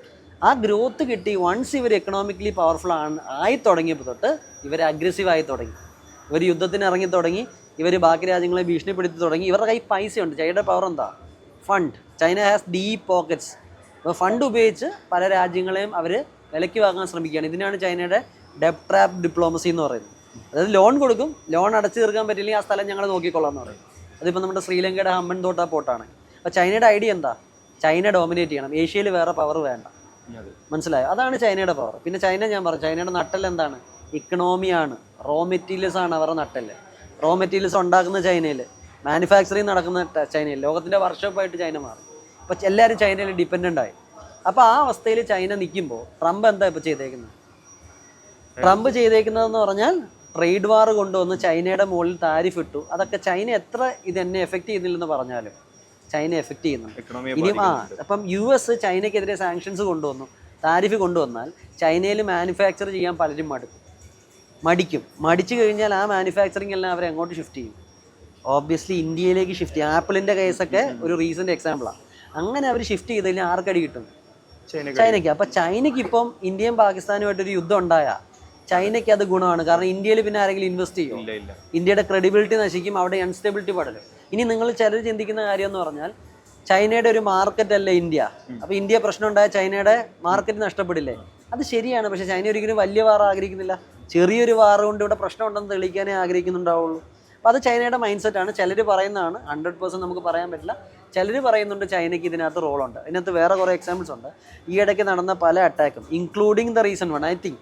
ആ ഗ്രോത്ത് കിട്ടി വൺസ് ഇവർ എക്കണോമിക്കലി പവർഫുൾ ആണ് ആയി തുടങ്ങിയപ്പോൾ തൊട്ട് ഇവർ അഗ്രസീവ് ആയി തുടങ്ങി. ഇവർ യുദ്ധത്തിന് ഇറങ്ങി തുടങ്ങി ഇവർ ബാക്കി രാജ്യങ്ങളെ ഭീഷണിപ്പെടുത്തി തുടങ്ങി. ഇവരുടെ കൈ പൈസയുണ്ട്. ചൈനയുടെ പവർ എന്താ? Fund China has deep pockets അപ്പോൾ ഫണ്ട് ഉപയോഗിച്ച് പല രാജ്യങ്ങളെയും അവർ വിലയ്ക്ക് വാങ്ങാൻ ശ്രമിക്കുകയാണ്. ഇതിനാണ് ചൈനയുടെ ഡെപ് ട്രാപ്പ് ഡിപ്ലോമസി എന്ന് പറയുന്നത്. അതായത് ലോൺ കൊടുക്കും ലോൺ അടച്ചു തീർക്കാൻ പറ്റില്ലെങ്കിൽ ആ സ്ഥലം ഞങ്ങൾ നോക്കിക്കൊള്ളാം എന്ന് പറയും. അതിപ്പോൾ നമ്മുടെ ശ്രീലങ്കയുടെ ഹമ്മൻ തോട്ട പോട്ടാണ്. അപ്പോൾ ചൈനയുടെ ഐഡിയ എന്താ? ചൈന ഡോമിനേറ്റ് ചെയ്യണം. ഏഷ്യയിൽ വേറെ പവർ വേണ്ട. മനസ്സിലായോ? അതാണ് ചൈനയുടെ പവർ പിന്നെ ചൈന ഞാൻ പറഞ്ഞു ചൈനയുടെ നട്ടൽ എന്താണ്? ഇക്കണോമിയാണ് റോ മെറ്റീരിയൽസ് ആണ് അവരുടെ നട്ടൽ റോ മെറ്റീരിയൽസ് ഉണ്ടാക്കുന്ന ചൈനയിൽ മാനുഫാക്ചറിങ് നടക്കുന്ന ചൈനയിൽ ലോകത്തിന്റെ വർക്ക്ഷോപ്പായിട്ട് ചൈന മാറി. അപ്പോൾ എല്ലാവരും ചൈനയിൽ ഡിപ്പെൻഡന്റ് ആയി. അപ്പോൾ ആ അവസ്ഥയിൽ ചൈന നിൽക്കുമ്പോൾ ട്രംപ് എന്താ ഇപ്പോൾ ചെയ്തേക്കുന്നത്? ട്രംപ് ചെയ്തേക്കുന്നതെന്ന് പറഞ്ഞാൽ ട്രേഡ് വാർ കൊണ്ടുവന്ന് ചൈനയുടെ മുകളിൽ താരിഫ് ഇട്ടു. അതൊക്കെ ചൈന എത്ര ഇത് എന്നെ എഫക്റ്റ് ചെയ്യുന്നില്ലെന്ന് പറഞ്ഞാലും ചൈന എഫക്റ്റ് ചെയ്യുന്നുണ്ട്. ഇനി ആ അപ്പം യു എസ് ചൈനയ്ക്കെതിരെ സാങ്ഷൻസ് കൊണ്ടുവന്നു. താരിഫ് കൊണ്ടുവന്നാൽ ചൈനയിൽ മാനുഫാക്ചർ ചെയ്യാൻ പലരും മടുക്കും. മടിക്കും. മടിച്ചു കഴിഞ്ഞാൽ ആ മാനുഫാക്ചറിങ് എല്ലാം അവരെ എങ്ങോട്ട് ഷിഫ്റ്റ് ചെയ്യും. ഓബ്വിയസ്ലി ഇന്ത്യയിലേക്ക് ഷിഫ്റ്റ് ചെയ്യും. ആപ്പിളിന്റെ കേസൊക്കെ ഒരു റീസെന്റ് എക്സാമ്പിളാണ് അങ്ങനെ അവർ ഷിഫ്റ്റ് ചെയ്ത് കഴിഞ്ഞാൽ ആർക്കടി കിട്ടും? ചൈന ചൈനയ്ക്ക്. അപ്പം ചൈനയ്ക്ക് ഇപ്പം ഇന്ത്യയും പാകിസ്ഥാനുമായിട്ടൊരു യുദ്ധം ഉണ്ടായാൽ ചൈനയ്ക്ക് അത് ഗുണമാണ്. കാരണം ഇന്ത്യയിൽ പിന്നെ ആരെങ്കിലും ഇൻവെസ്റ്റ് ചെയ്യും? ഇന്ത്യയുടെ ക്രെഡിബിലിറ്റി നശിക്കും അവിടെ അൺസ്റ്റെബിലിറ്റി പടരും ഇനി നിങ്ങൾ ചിലർ ചിന്തിക്കുന്ന കാര്യം എന്ന് പറഞ്ഞാൽ ചൈനയുടെ ഒരു മാർക്കറ്റ് അല്ലേ ഇന്ത്യ? അപ്പൊ ഇന്ത്യ പ്രശ്നം ഉണ്ടായ ചൈനയുടെ മാർക്കറ്റ് നഷ്ടപ്പെടില്ലേ? അത് ശരിയാണ് പക്ഷെ ചൈന ഒരിക്കലും വലിയ വാർ ആഗ്രഹിക്കുന്നില്ല. ചെറിയൊരു വാർ കൊണ്ട് ഇവിടെ പ്രശ്നം ഉണ്ടെന്ന് തെളിയിക്കാനേ ആഗ്രഹിക്കുന്നുണ്ടാവുള്ളൂ. അപ്പോൾ അത് ചൈനയുടെ മൈൻഡ് ആണ്. ചിലർ പറയുന്നതാണ് ഹൺഡ്രഡ് പേഴ്സന്റ് നമുക്ക് പറയാൻ പറ്റില്ല. ചിലർ പറയുന്നുണ്ട് ചൈനയ്ക്ക് ഇതിനകത്ത് റോളുണ്ട് ഇതിനകത്ത് വേറെ കുറേ എക്സാമ്പിൾസ് ഉണ്ട്. ഈ ഇടയ്ക്ക് നടന്ന പല അറ്റാക്കും including the reason one I think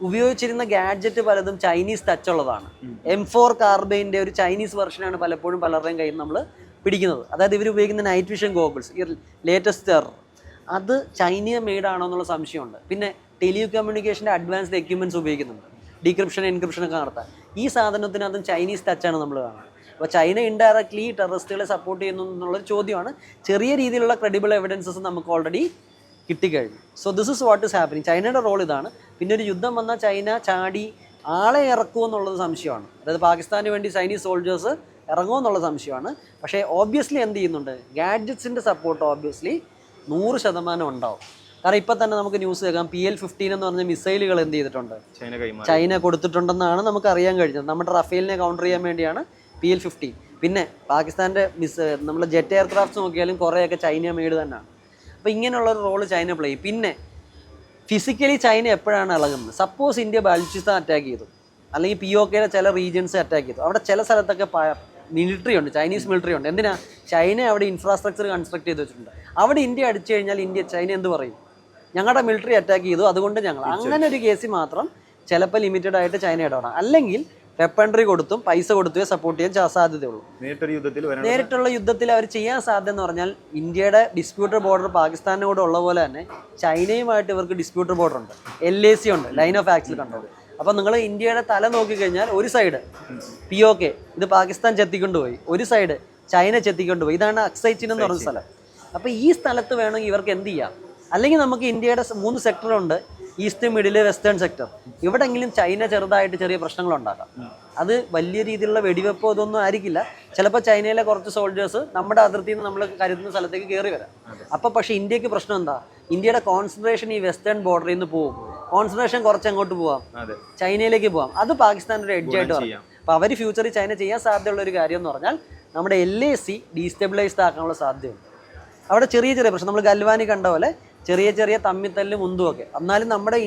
ഉപയോഗിച്ചിരുന്ന ഗാഡ്ജറ്റ് പലതും ചൈനീസ് ടച്ച് ഉള്ളതാണ്. എം ഫോർ കാർബൈന്റെ ഒരു ചൈനീസ് വെർഷനാണ് പലപ്പോഴും പലരുടെയും കയ്യിൽ നമ്മൾ പിടിക്കുന്നത്. അതായത് ഇവർ ഉപയോഗിക്കുന്ന നൈറ്റ് വിഷൻ ഗോഗിൾസ് ഈ ലേറ്റസ്റ്റ് അത് ചൈനീയ മെയ്ഡ് ആണോ എന്നുള്ള സംശയമുണ്ട്. പിന്നെ ടെലിയോ കമ്മ്യൂണിക്കേഷന്റെ അഡ്വാൻസ്ഡ് എക്യുപ്മെന്റ്സ് ഉപയോഗിക്കുന്നുണ്ട്. ഡീക്രിപ്ഷൻ എൻക്രിപ്ഷൻ ഒക്കെ നടത്താൻ. ഈ സാധനത്തിന് അതും ചൈനീസ് ടച്ചാണ് നമ്മൾ കാണുന്നത്. അപ്പോൾ ചൈന ഇൻഡയറക്ട്ലി ടെററിസ്റ്റുകളെ സപ്പോർട്ട് ചെയ്യുന്നു എന്നുള്ളൊരു ചോദ്യമാണ്. ചെറിയ രീതിയിലുള്ള ക്രെഡിബിൾ എവിഡൻസസ് നമുക്ക് already കിട്ടിക്കഴിഞ്ഞു. So this is what is happening ചൈനയുടെ റോൾ ഇതാണ്. പിന്നെ ഒരു യുദ്ധം വന്നാൽ ചൈന ചാടി ആളെ ഇറക്കുമോ എന്നുള്ളത് സംശയമാണ്. അതായത് പാകിസ്ഥാന് വേണ്ടി ചൈനീസ് സോൾജേഴ്സ് ഇറങ്ങുമോ എന്നുള്ള സംശയമാണ്. പക്ഷേ ഓബ്വിയസ്ലി എന്ത് ചെയ്യുന്നുണ്ട്? ഗാഡ്ജറ്റ്സിന്റെ സപ്പോർട്ട് ഓബ്വിയസ്ലി നൂറ് ശതമാനം ഉണ്ടാവും. കാരണം ഇപ്പം തന്നെ നമുക്ക് ന്യൂസ് കേൾക്കാം. പി എൽ ഫിഫ്റ്റീൻ എന്ന് പറഞ്ഞ മിസൈലുകൾ എന്ത് ചെയ്തിട്ടുണ്ട്? ചൈന കൊടുത്തിട്ടുണ്ടെന്നാണ് നമുക്ക് അറിയാൻ കഴിഞ്ഞത്. നമ്മുടെ റഫേലിനെ കൗണ്ടർ ചെയ്യാൻ വേണ്ടിയാണ് പി എൽ ഫിഫ്റ്റീൻ പിന്നെ പാകിസ്ഥാന്റെ മിസ് നമ്മുടെ ജെറ്റ് എയർക്രാഫ്റ്റ്സ് നോക്കിയാലും കുറേയൊക്കെ ചൈന മെയ്ഡ് തന്നെയാണ്. അപ്പോൾ ഇങ്ങനെയുള്ള ഒരു റോൾ ചൈന പ്ലേ ചെയ്യും. പിന്നെ ഫിസിക്കലി ചൈന എപ്പോഴാണ് ഇളകുന്നത്? സപ്പോസ് ഇന്ത്യ ബലൂചിസ്ഥാൻ അറ്റാക്ക് ചെയ്തു. അല്ലെങ്കിൽ പി ഒ കെയുടെ ചില റീജിയൻസ് അറ്റാക്ക് ചെയ്തു. അവിടെ ചില സ്ഥലത്തൊക്കെ മിലിറ്ററി ഉണ്ട് ചൈനീസ് മിലിറ്ററി ഉണ്ട്. എന്തിനാ? ചൈന അവിടെ ഇൻഫ്രാസ്ട്രക്ചർ കൺസ്ട്രക്ട് ചെയ്ത് വെച്ചിട്ടുണ്ട്. അവിടെ ഇന്ത്യ അടിച്ചു കഴിഞ്ഞാൽ ഇന്ത്യ ചൈന എന്ത് പറയും? ഞങ്ങളുടെ മിലിറ്ററി അറ്റാക്ക് ചെയ്തു അതുകൊണ്ട് ഞങ്ങൾ. അങ്ങനെ ഒരു കേസിൽ മാത്രം ചിലപ്പോൾ ലിമിറ്റഡ് ആയിട്ട് ചൈന ഇടപെടാം. അല്ലെങ്കിൽ വെപ്പൺട്രി കൊടുത്തും പൈസ കൊടുത്തുവേ സപ്പോർട്ട് ചെയ്യാൻ സാധ്യതയുള്ളൂ. നേരിട്ടുള്ള യുദ്ധത്തിൽ അവർ ചെയ്യാൻ സാധ്യത എന്ന് പറഞ്ഞാൽ ഇന്ത്യയുടെ ഡിസ്പ്യൂട്ടർ ബോർഡർ പാകിസ്ഥാനോട് ഉള്ള പോലെ തന്നെ ചൈനയുമായിട്ട് ഇവർക്ക് ഡിസ്പ്യൂട്ടർ ബോർഡർ ഉണ്ട്. എൽ എ സി ഉണ്ട് ലൈൻ ഓഫ് ആക്സിൽ കണ്ടത്. അപ്പൊ നിങ്ങൾ ഇന്ത്യയുടെ തല നോക്കിക്കഴിഞ്ഞാൽ ഒരു സൈഡ് പി ഒ കെ ഇത് പാകിസ്ഥാൻ ചെത്തിക്കൊണ്ടുപോയി. ഒരു സൈഡ് ചൈന ചെത്തിക്കൊണ്ടുപോയി. ഇതാണ് അക്സൈച്ചിൻ എന്ന് പറഞ്ഞ സ്ഥലം. അപ്പൊ ഈ സ്ഥലത്ത് വേണമെങ്കിൽ ഇവർക്ക് എന്ത് ചെയ്യാം? അല്ലെങ്കിൽ നമുക്ക് ഇന്ത്യയുടെ മൂന്ന് സെക്ടറുണ്ട് ഈസ്റ്റ് മിഡിൽ വെസ്റ്റേൺ സെക്ടർ. ഇവിടെങ്കിലും ചൈന ചെറുതായിട്ട് ചെറിയ പ്രശ്നങ്ങൾ ഉണ്ടാക്കാം അത് വലിയ രീതിയിലുള്ള വെടിവെപ്പോ ഇതൊന്നും ആയിരിക്കില്ല. ചിലപ്പോൾ ചൈനയിലെ കുറച്ച് സോൾജേഴ്സ് നമ്മുടെ അതിർത്തിയിൽ നിന്ന് നമ്മൾ കരുതുന്ന സ്ഥലത്തേക്ക് കയറി വരാം. അപ്പോൾ പക്ഷേ ഇന്ത്യയ്ക്ക് പ്രശ്നം എന്താ? ഇന്ത്യയുടെ കോൺസെൻട്രേഷൻ ഈ വെസ്റ്റേൺ ബോർഡറിൽ നിന്ന് പോകും കോൺസെൻട്രേഷൻ കുറച്ച് അങ്ങോട്ട് പോവാം. ചൈനയിലേക്ക് പോവാം. അത് പാകിസ്ഥാന്റെ ഒരു എഡ്ജ് ആയിട്ട് പറയും. അപ്പോൾ അവർ ഫ്യൂച്ചറിൽ ചൈന ചെയ്യാൻ സാധ്യതയുള്ള ഒരു കാര്യം എന്ന് പറഞ്ഞാൽ നമ്മുടെ എൽ എ സി ഡീസ്റ്റെബിലൈസ്ഡ് ആക്കാനുള്ള സാധ്യതയുണ്ട്. അവിടെ ചെറിയ ചെറിയ പ്രശ്നം. നമ്മൾ ഗൽവാനി കണ്ട പോലെ ചെറിയ ചെറിയ തമ്മിത്തല്ലും മുന്തുമൊക്കെ എന്നാലും നമ്മുടെ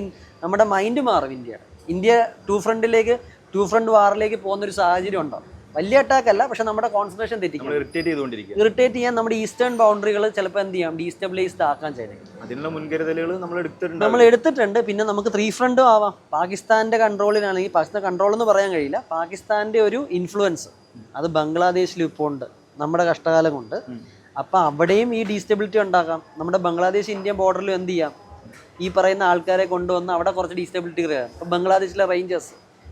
നമ്മുടെ മൈൻഡ് മാറും ഇന്ത്യ ഇന്ത്യ ടു ഫ്രണ്ടിലേക്ക് ടു ഫ്രണ്ട് വാറിലേക്ക് പോകുന്ന ഒരു സാഹചര്യം ഉണ്ടോ? വലിയ അറ്റാക്ക് അല്ല പക്ഷെ നമ്മുടെ കോൺസെൻട്രേഷൻ തെറ്റിക്കും. ഇറിറ്റേറ്റ് ഇറിറ്റേറ്റ് ചെയ്യാൻ നമ്മുടെ ഈസ്റ്റേൺ ബൗണ്ടറികൾ ചിലപ്പോൾ എന്ത് ചെയ്യാം? ഡീസ്റ്റബിലൈസ്ഡ് ആക്കാൻ ചെയ്യുന്നത് അതിനുള്ള മുൻകരുതലുകൾ നമ്മൾ എടുത്തിട്ടുണ്ട്. നമ്മൾ എടുത്തിട്ടുണ്ട്. പിന്നെ നമുക്ക് ത്രീ ഫ്രണ്ടും ആവാം. പാകിസ്ഥാന്റെ കൺട്രോളിലാണെങ്കിൽ പാകിസ്ഥാൻ കൺട്രോൾ എന്ന് പറയാൻ കഴിയില്ല. പാകിസ്ഥാന്റെ ഒരു ഇൻഫ്ലുവൻസ് അത് ബംഗ്ലാദേശിൽ ഇപ്പോൾ ഉണ്ട്. നമ്മുടെ കഷ്ടകാലം കൊണ്ട്. അപ്പം അവിടെയും ഈ ഡിസ്റ്റബിലിറ്റി ഉണ്ടാക്കാം നമ്മുടെ ബംഗ്ലാദേശ് ഇന്ത്യൻ ബോർഡറിൽ എന്ത് ചെയ്യാം? ഈ പറയുന്ന ആൾക്കാരെ കൊണ്ടുവന്ന് അവിടെ കുറച്ച് ഡിസ്റ്റബിലിറ്റി കയറുക ഇപ്പം ബംഗ്ലാദേശിലെ റേഞ്ചേഴ്സ്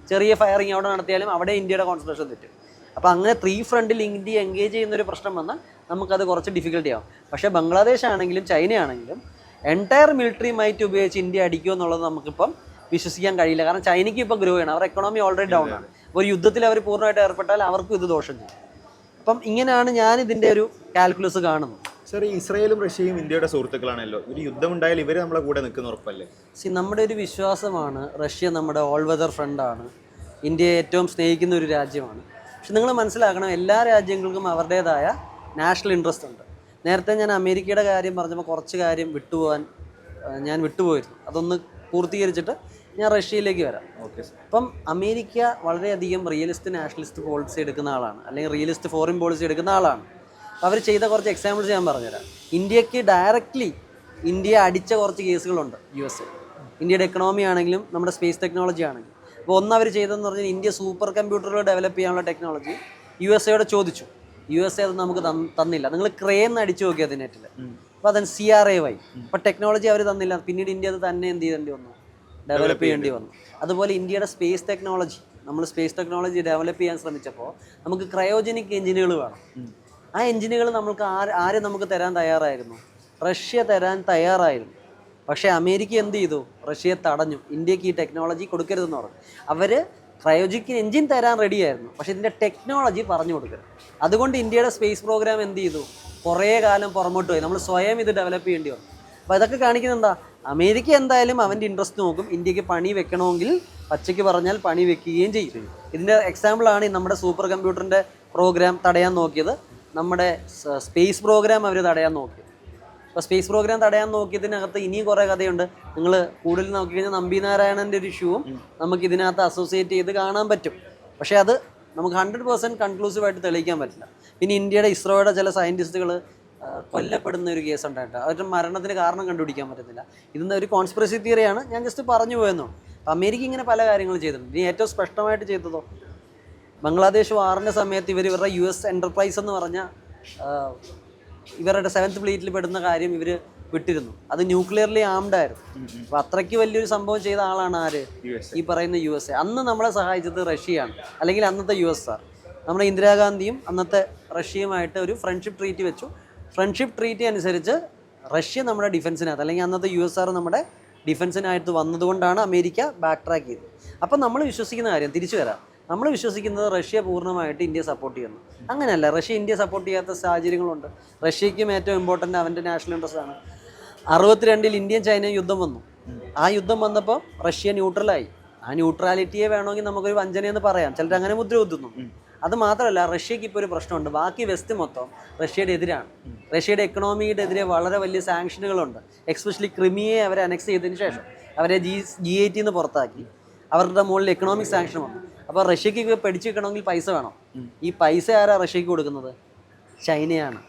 ചെറിയ ഫയറിങ് അവിടെ നടത്തിയാലും അവിടെ ഇന്ത്യയുടെ കോൺസെൻട്രേഷൻ തെറ്റും. അപ്പോൾ അങ്ങനെ ത്രീ ഫ്രണ്ടിൽ ഇന്ത്യ എൻഗേജ് ചെയ്യുന്ന ഒരു പ്രശ്നം വന്നാൽ നമുക്കത് കുറച്ച് ഡിഫിക്കൽട്ടി ആവും. പക്ഷേ ബംഗ്ലാദേശ് ആണെങ്കിലും ചൈന ആണെങ്കിലും എന്റയർ മിലിറ്ററി മൈറ്റ് ഉപയോഗിച്ച് ഇന്ത്യ അടിക്കുമോ എന്നുള്ളത് നമുക്കിപ്പം വിശ്വസിക്കാൻ കഴിയില്ല. കാരണം ചൈനയ്ക്ക് ഇപ്പോൾ ഗ്രോ ചെയ്യണം അവർ എക്കണോമി ഓൾറെഡി ഡൗൺ ആണ്. ഒരു യുദ്ധത്തിൽ അവർ പൂർണമായിട്ട് ഏർപ്പെട്ടാൽ അവർക്കും ഇത് ദോഷം ചെയ്യും. അപ്പം ഇങ്ങനെയാണ് ഞാൻ ഇതിന്റെ ഒരു കാൽക്കുലസ് കാണുന്നത്. സർ ഈ ഇസ്രായേലും റഷ്യയും ഇന്ത്യയുടെ സുഹൃത്തുക്കളാണല്ലോ. ഒരു യുദ്ധം ഉണ്ടായാൽ ഇവർ നമ്മളെ കൂടെ നിൽക്കുന്ന ഉറപ്പല്ലേ? സി നമ്മുടെ ഒരു വിശ്വാസമാണ് റഷ്യ നമ്മുടെ ഓൾ വെതർ ഫ്രണ്ടാണ് ഇന്ത്യയെ ഏറ്റവും സ്നേഹിക്കുന്ന ഒരു രാജ്യമാണ്. പക്ഷെ നിങ്ങൾ മനസ്സിലാക്കണം എല്ലാ രാജ്യങ്ങൾക്കും അവരുടേതായ നാഷണൽ ഇൻട്രസ്റ്റ് ഉണ്ട്. നേരത്തെ ഞാൻ അമേരിക്കയുടെ കാര്യം പറഞ്ഞപ്പോൾ കുറച്ച് കാര്യം വിട്ടുപോകാൻ ഞാൻ വിട്ടുപോയിരുന്നു. അതൊന്ന് പൂർത്തീകരിച്ചിട്ട് ഞാൻ റഷ്യയിലേക്ക് വരാം. ഓക്കെ അപ്പം അമേരിക്ക വളരെയധികം റിയലിസ്റ്റ് നാഷണലിസ്റ്റ് പോളിസി എടുക്കുന്ന ആളാണ് അല്ലെങ്കിൽ റിയലിസ്റ്റ് ഫോറിൻ പോളിസി എടുക്കുന്ന ആളാണ്. അവർ ചെയ്ത കുറച്ച് എക്സാമ്പിൾസ് ഞാൻ പറഞ്ഞുതരാം. ഇന്ത്യയ്ക്ക് ഡയറക്റ്റ്ലി ഇന്ത്യ അടിച്ച കുറച്ച് കേസുകളുണ്ട് യു എസ്. എ ഇന്ത്യയുടെ എക്കണോമി ആണെങ്കിലും നമ്മുടെ സ്പേസ് ടെക്നോളജി ആണെങ്കിലും. അപ്പോൾ ഒന്ന് അവർ ചെയ്തതെന്ന് പറഞ്ഞാൽ ഇന്ത്യ സൂപ്പർ കമ്പ്യൂട്ടറുകൾ ഡെവലപ്പ് ചെയ്യാനുള്ള ടെക്നോളജി യു എസ് എയോട് ചോദിച്ചു. യു എസ് എ അത് നമുക്ക് തന്നില്ല. നിങ്ങൾ ക്രേന്ന് അടിച്ചു നോക്കിയത് നെറ്റിൽ അപ്പോൾ അതൻ സി ആർ എ വൈ അപ്പോൾ ടെക്നോളജി അവർ തന്നില്ല. പിന്നീട് ഇന്ത്യ അത് തന്നെ എന്ത് ചെയ്യേണ്ടി വന്നു? ഡെവലപ്പ് ചെയ്യേണ്ടി വന്നു. അതുപോലെ ഇന്ത്യയുടെ സ്പേസ് ടെക്നോളജി നമ്മൾ സ്പേസ് ടെക്നോളജി ഡെവലപ്പ് ചെയ്യാൻ ശ്രമിച്ചപ്പോൾ നമുക്ക് ക്രയോജനിക് എഞ്ചിനുകൾ വേണം. ആ എഞ്ചിനുകൾ നമുക്ക് ആര് ആര് നമുക്ക് തരാൻ തയ്യാറായിരുന്നു? റഷ്യ തരാൻ തയ്യാറായിരുന്നു. പക്ഷേ അമേരിക്ക എന്ത് ചെയ്തു? റഷ്യയെ തടഞ്ഞു. ഇന്ത്യയ്ക്ക് ഈ ടെക്നോളജി കൊടുക്കരുതെന്ന് പറഞ്ഞു. അവർ ക്രയോജിക് എഞ്ചിൻ തരാൻ റെഡിയായിരുന്നു പക്ഷേ ഇതിന്റെ ടെക്നോളജി പറഞ്ഞു കൊടുക്കരുത്. അതുകൊണ്ട് ഇന്ത്യയുടെ സ്പേസ് പ്രോഗ്രാം എന്ത് ചെയ്തു? കുറേ കാലം പുറമോട്ട് പോയി. നമ്മൾ സ്വയം ഇത് ഡെവലപ്പ് ചെയ്യേണ്ടി വന്നു. അപ്പോൾ ഇതൊക്കെ കാണിക്കുന്നത് എന്താ? അമേരിക്ക എന്തായാലും അവന്റെ ഇൻട്രസ്റ്റ് നോക്കും. ഇന്ത്യയ്ക്ക് പണി വെക്കണമെങ്കിൽ പച്ചയ്ക്ക് പറഞ്ഞാൽ പണി വെക്കുകയും ചെയ്യും. ഇതിന്റെ എക്സാമ്പിളാണ് നമ്മുടെ സൂപ്പർ കമ്പ്യൂട്ടറിന്റെ പ്രോഗ്രാം തടയാൻ നോക്കിയത്. നമ്മുടെ സ്പേസ് പ്രോഗ്രാം അവർ തടയാൻ നോക്കി. അപ്പോൾ സ്പേസ് പ്രോഗ്രാം തടയാൻ നോക്കിയതിനകത്ത് ഇനിയും കുറേ കഥയുണ്ട്. നിങ്ങൾ കൂടുതൽ നോക്കിക്കഴിഞ്ഞാൽ നമ്പി നാരായണന്റെ ഒരു ഇഷ്യൂവും നമുക്ക് ഇതിനകത്ത് അസോസിയേറ്റ് ചെയ്ത് കാണാൻ പറ്റും. പക്ഷേ അത് നമുക്ക് ഹൺഡ്രഡ് പേഴ്സന്റ് കൺക്ലൂസീവായിട്ട് തെളിയിക്കാൻ പറ്റില്ല. പിന്നെ ഇന്ത്യയുടെ ഇസ്രോയുടെ ചില സയന്റിസ്റ്റുകൾ കൊല്ലപ്പെടുന്ന ഒരു കേസ് ഉണ്ടായിട്ട് അവരുടെ മരണത്തിന് കാരണം കണ്ടുപിടിക്കാൻ പറ്റുന്നില്ല ഇതിന്ന് ഒരു കോൺസ്പിറസി തിയറിയാണ് ഞാൻ ജസ്റ്റ് പറഞ്ഞു പോയെന്നു അമേരിക്ക ഇങ്ങനെ പല കാര്യങ്ങളും ചെയ്തിട്ടുണ്ട്. ഇനി ഏറ്റവും സ്പഷ്ടമായിട്ട് ചെയ്തതോ? ബംഗ്ലാദേശ് വാറിന്റെ സമയത്ത് ഇവർ ഇവരുടെ യു എസ് എന്റർപ്രൈസ് എന്ന് പറഞ്ഞ ഇവരുടെ സെവൻത്ത് ഫ്ലീറ്റിൽ പെടുന്ന കാര്യം ഇവർ വിട്ടിരുന്നു. അത് ന്യൂക്ലിയർലി ആംഡ് ആയിരുന്നു. അപ്പോൾ അത്രയ്ക്ക് വലിയൊരു സംഭവം ചെയ്ത ആളാണ് ആര്? ഈ പറയുന്ന യു എസ് എ അന്ന് നമ്മളെ സഹായിച്ചത് റഷ്യയാണ്. അല്ലെങ്കിൽ അന്നത്തെ യു എസ് ആർ നമ്മുടെ ഇന്ദിരാഗാന്ധിയും അന്നത്തെ റഷ്യയുമായിട്ട് ഒരു ഫ്രണ്ട്ഷിപ്പ് ട്രീറ്റ് വെച്ചു. ഫ്രണ്ട്ഷിപ്പ് ട്രീറ്റി അനുസരിച്ച് റഷ്യ നമ്മുടെ ഡിഫൻസിനകത്ത് അല്ലെങ്കിൽ അന്നത്തെ യു എസ് ആർ നമ്മുടെ ഡിഫൻസിനായിട്ട് വന്നതുകൊണ്ടാണ് അമേരിക്ക ബാക്ക് ട്രാക്ക് ചെയ്തത്. അപ്പം നമ്മൾ വിശ്വസിക്കുന്ന കാര്യം തിരിച്ചു വരാം. നമ്മൾ വിശ്വസിക്കുന്നത് റഷ്യ പൂർണമായിട്ട് ഇന്ത്യ സപ്പോർട്ട് ചെയ്യുന്നു. അങ്ങനെയല്ല റഷ്യ ഇന്ത്യ സപ്പോർട്ട് ചെയ്യാത്ത സാഹചര്യങ്ങളുണ്ട്. റഷ്യയ്ക്കും ഏറ്റവും ഇമ്പോർട്ടന്റ് അവന്റെ നാഷണൽ ഇൻട്രസ്റ്റ് ആണ്. അറുപത്തിരണ്ടിൽ ഇന്ത്യയും ചൈനയും യുദ്ധം വന്നു. ആ യുദ്ധം വന്നപ്പോൾ റഷ്യ ന്യൂട്രലായി ആ ന്യൂട്രാലിറ്റിയെ വേണമെങ്കിൽ നമുക്കൊരു വഞ്ചനയെന്ന് പറയാം. ചിലർ അങ്ങനെ മുദ്ര കുത്തുന്നു അത് മാത്രമല്ല റഷ്യക്ക് ഇപ്പോൾ ഒരു പ്രശ്നമുണ്ട്. ബാക്കി വെസ്റ്റ് മൊത്തം റഷ്യയുടെ എതിരാണ്. റഷ്യയുടെ എക്കണോമിയുടെ എതിരെ വളരെ വലിയ സാങ്ഷനുകളുണ്ട് എക്സ്പെഷ്യലി ക്രിമിയെ അവരെ അനക്സ് ചെയ്തതിന് ശേഷം. അവരെ ജി ജി ഐ ടിന്ന് പുറത്താക്കി. അവരുടെ മുകളിൽ എക്കണോമിക് സാങ്ഷൻ വന്നു. അപ്പോൾ റഷ്യക്ക് പിടിച്ചു വെക്കണമെങ്കിൽ പൈസ വേണം. ഈ പൈസ ആരാ റഷ്യക്ക് കൊടുക്കുന്നത്? ചൈനയാണ്.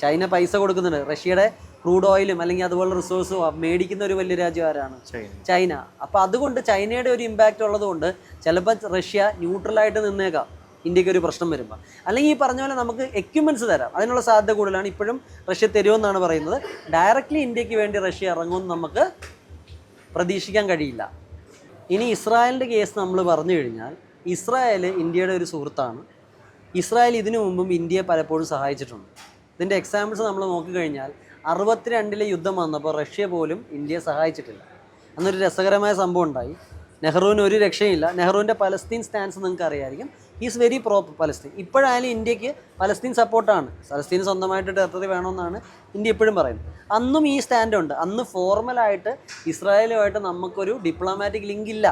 ചൈന പൈസ കൊടുക്കുന്നുണ്ട്. റഷ്യയുടെ ക്രൂഡ് ഓയിലും അല്ലെങ്കിൽ അതുപോലെ റിസോഴ്സും മേടിക്കുന്ന ഒരു വലിയ രാജ്യം ആരാണ്? ചൈന. ചൈന. അപ്പോൾ അതുകൊണ്ട് ചൈനയുടെ ഒരു ഇമ്പാക്റ്റ് ഉള്ളതുകൊണ്ട് ചിലപ്പോൾ റഷ്യ ന്യൂട്രലായിട്ട് നിന്നേക്കാം. ഇന്ത്യയ്ക്ക് ഒരു പ്രശ്നം വരുമ്പോൾ അല്ലെങ്കിൽ ഈ പറഞ്ഞ പോലെ നമുക്ക് എക്യുപ്മെന്റ്സ് തരാം. അതിനുള്ള സാധ്യത കൂടുതലാണ്. ഇപ്പോഴും റഷ്യ തരുമെന്നാണ് പറയുന്നത്. ഡയറക്റ്റ്ലി ഇന്ത്യയ്ക്ക് വേണ്ടി റഷ്യ ഇറങ്ങുമെന്ന് നമുക്ക് പ്രതീക്ഷിക്കാൻ കഴിയില്ല. ഇനി ഇസ്രായേലിന്റെ കേസ് നമ്മൾ പറഞ്ഞു കഴിഞ്ഞാൽ ഇസ്രായേൽ ഇന്ത്യയുടെ ഒരു സുഹൃത്താണ്. ഇസ്രായേൽ ഇതിനു മുമ്പും ഇന്ത്യയെ പലപ്പോഴും സഹായിച്ചിട്ടുണ്ട്. ഇതിന്റെ എക്സാമ്പിൾസ് നമ്മൾ നോക്കിക്കഴിഞ്ഞാൽ അറുപത്തിരണ്ടിലെ യുദ്ധം വന്നപ്പോൾ റഷ്യ പോലും ഇന്ത്യയെ സഹായിച്ചിട്ടില്ല. അന്നൊരു രസകരമായ സംഭവം ഉണ്ടായി. നെഹ്റുവിന് ഒരു രക്ഷയില്ല നെഹ്റുവിന്റെ പലസ്തീൻ സ്റ്റാൻസ് നിങ്ങൾക്ക് അറിയായിരിക്കും. Is very pro Palestine. ഇപ്പോഴായാലും ഇന്ത്യയ്ക്ക് പലസ്തീൻ സപ്പോർട്ടാണ്. പലസ്തീൻ സ്വന്തമായിട്ട് ടെറിട്ടറി വേണമെന്നാണ് ഇന്ത്യ എപ്പോഴും പറയുന്നത്. അന്നും ഈ സ്റ്റാൻഡുണ്ട്. അന്ന് ഫോർമലായിട്ട് ഇസ്രായേലുമായിട്ട് നമുക്കൊരു ഡിപ്ലോമാറ്റിക് ലിങ്ക് ഇല്ല.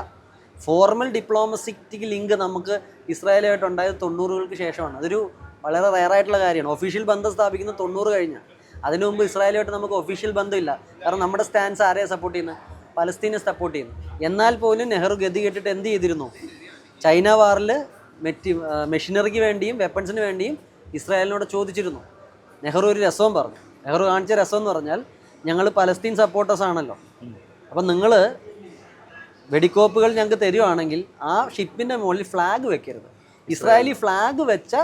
ഫോർമൽ ഡിപ്ലോമസിറ്റിക് ലിങ്ക് നമുക്ക് ഇസ്രായേലുമായിട്ട് ഉണ്ടായത് തൊണ്ണൂറുകൾക്ക് ശേഷമാണ്. അതൊരു വളരെ റയറായിട്ടുള്ള കാര്യമാണ്. ഒഫീഷ്യൽ ബന്ധം സ്ഥാപിക്കുന്നത് തൊണ്ണൂറ് കഴിഞ്ഞാൽ അതിനു മുമ്പ് ഇസ്രായേലുമായിട്ട് നമുക്ക് ഒഫീഷ്യൽ ബന്ധമില്ല കാരണം നമ്മുടെ സ്റ്റാൻസ് ആരെയാണ് സപ്പോർട്ട് ചെയ്യുന്നത് പലസ്തീനെ സപ്പോർട്ട് ചെയ്യുന്നു. എന്നാൽ പോലും നെഹ്റു ഗതി കേട്ടിട്ട് എന്ത് ചെയ്തിരുന്നു? ചൈന വാറിൽ മെറ്റി മെഷീനറിക്ക് വേണ്ടിയും വെപ്പൺസിന് വേണ്ടിയും ഇസ്രായേലിനോട് ചോദിച്ചിരുന്നു. നെഹ്റു ഒരു രസവും പറഞ്ഞു. നെഹ്റു കാണിച്ച രസം എന്ന് പറഞ്ഞാൽ ഞങ്ങൾ പലസ്തീൻ സപ്പോർട്ടേഴ്സ് ആണല്ലോ. അപ്പം നിങ്ങൾ വെടിക്കോപ്പുകൾ ഞങ്ങൾക്ക് തരുവാണെങ്കിൽ ആ ഷിപ്പിന്റെ മുകളിൽ ഫ്ലാഗ് വെക്കരുത്. ഇസ്രായേലി ഫ്ലാഗ് വെച്ച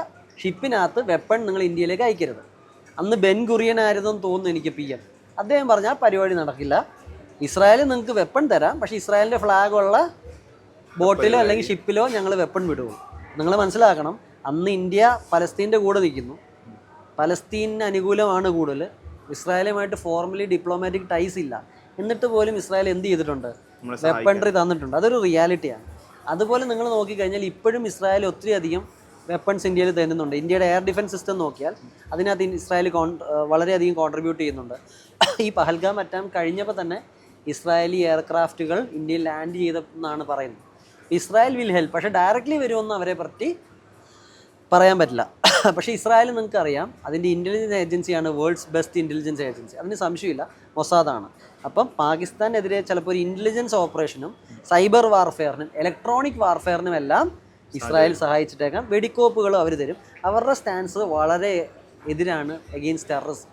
ഷിപ്പിനകത്ത് വെപ്പൺ നിങ്ങൾ ഇന്ത്യയിലേക്ക് അയക്കരുത്. അന്ന് ബെൻ കുറിയൻ ആയിരുന്നെന്ന് തോന്നുന്നു എനിക്ക് പി എം. അദ്ദേഹം ആ പരിപാടി നടക്കില്ല. ഇസ്രായേൽ നിങ്ങൾക്ക് വെപ്പൺ തരാം. പക്ഷേ ഇസ്രായേലിന്റെ ഫ്ലാഗുള്ള ബോട്ടിലോ അല്ലെങ്കിൽ ഷിപ്പിലോ ഞങ്ങൾ വെപ്പൺ വിടുകയുള്ളൂ നിങ്ങൾ മനസ്സിലാക്കണം അന്ന് ഇന്ത്യ പലസ്തീന്റെ കൂടെ നിൽക്കുന്നു. പലസ്തീനിന് അനുകൂലമാണ് കൂടുതൽ ഇസ്രായേലുമായിട്ട് ഫോർമലി ഡിപ്ലോമാറ്റിക് ടൈസ് ഇല്ല. എന്നിട്ട് പോലും ഇസ്രായേൽ എന്ത് ചെയ്തിട്ടുണ്ട്? വെപ്പൺട്രി തന്നിട്ടുണ്ട്. അതൊരു റിയാലിറ്റിയാണ് അതുപോലെ നിങ്ങൾ നോക്കിക്കഴിഞ്ഞാൽ ഇപ്പോഴും ഇസ്രായേൽ ഒത്തിരി അധികം വെപ്പൺസ് ഇന്ത്യയിൽ തരുന്നുണ്ട്. ഇന്ത്യയുടെ എയർ ഡിഫൻസ് സിസ്റ്റം നോക്കിയാൽ അതിനകത്ത് ഇസ്രായേൽ കോൺ വളരെയധികം കോൺട്രിബ്യൂട്ട് ചെയ്യുന്നുണ്ട്. ഈ പഹൽഗാം അറ്റാം കഴിഞ്ഞപ്പോൾ തന്നെ ഇസ്രായേലി എയർക്രാഫ്റ്റുകൾ ഇന്ത്യയിൽ ലാൻഡ് ചെയ്തെന്നാണ് പറയുന്നത്. ഇസ്രായേൽ വിൽ ഹെൽപ്പ് പക്ഷേ ഡയറക്റ്റ്ലി വരുമെന്ന് അവരെ പറ്റി പറയാൻ പറ്റില്ല. <coughs> പക്ഷേ ഇസ്രായേൽ നിങ്ങൾക്ക് അറിയാം അതിന്റെ ഇന്റലിജൻസ് ഏജൻസിയാണ് വേൾഡ്സ് ബെസ്റ്റ് ഇന്റലിജൻസ് ഏജൻസി അതിന് സംശയമില്ല മൊസാദാണ് അപ്പം പാകിസ്ഥാനെതിരെ ചിലപ്പോൾ ഒരു ഇന്റലിജൻസ് ഓപ്പറേഷനും സൈബർ വാർഫെയറിനും ഇലക്ട്രോണിക് വാർഫെയറിനും എല്ലാം ഇസ്രായേൽ സഹായിച്ചിട്ടേക്കാം. വെടിക്കോപ്പുകളും അവർ തരും. അവരുടെ സ്റ്റാൻസ് വളരെ എതിരാണ് എഗെയിൻസ്റ്റ് ടെററിസ്റ്റ്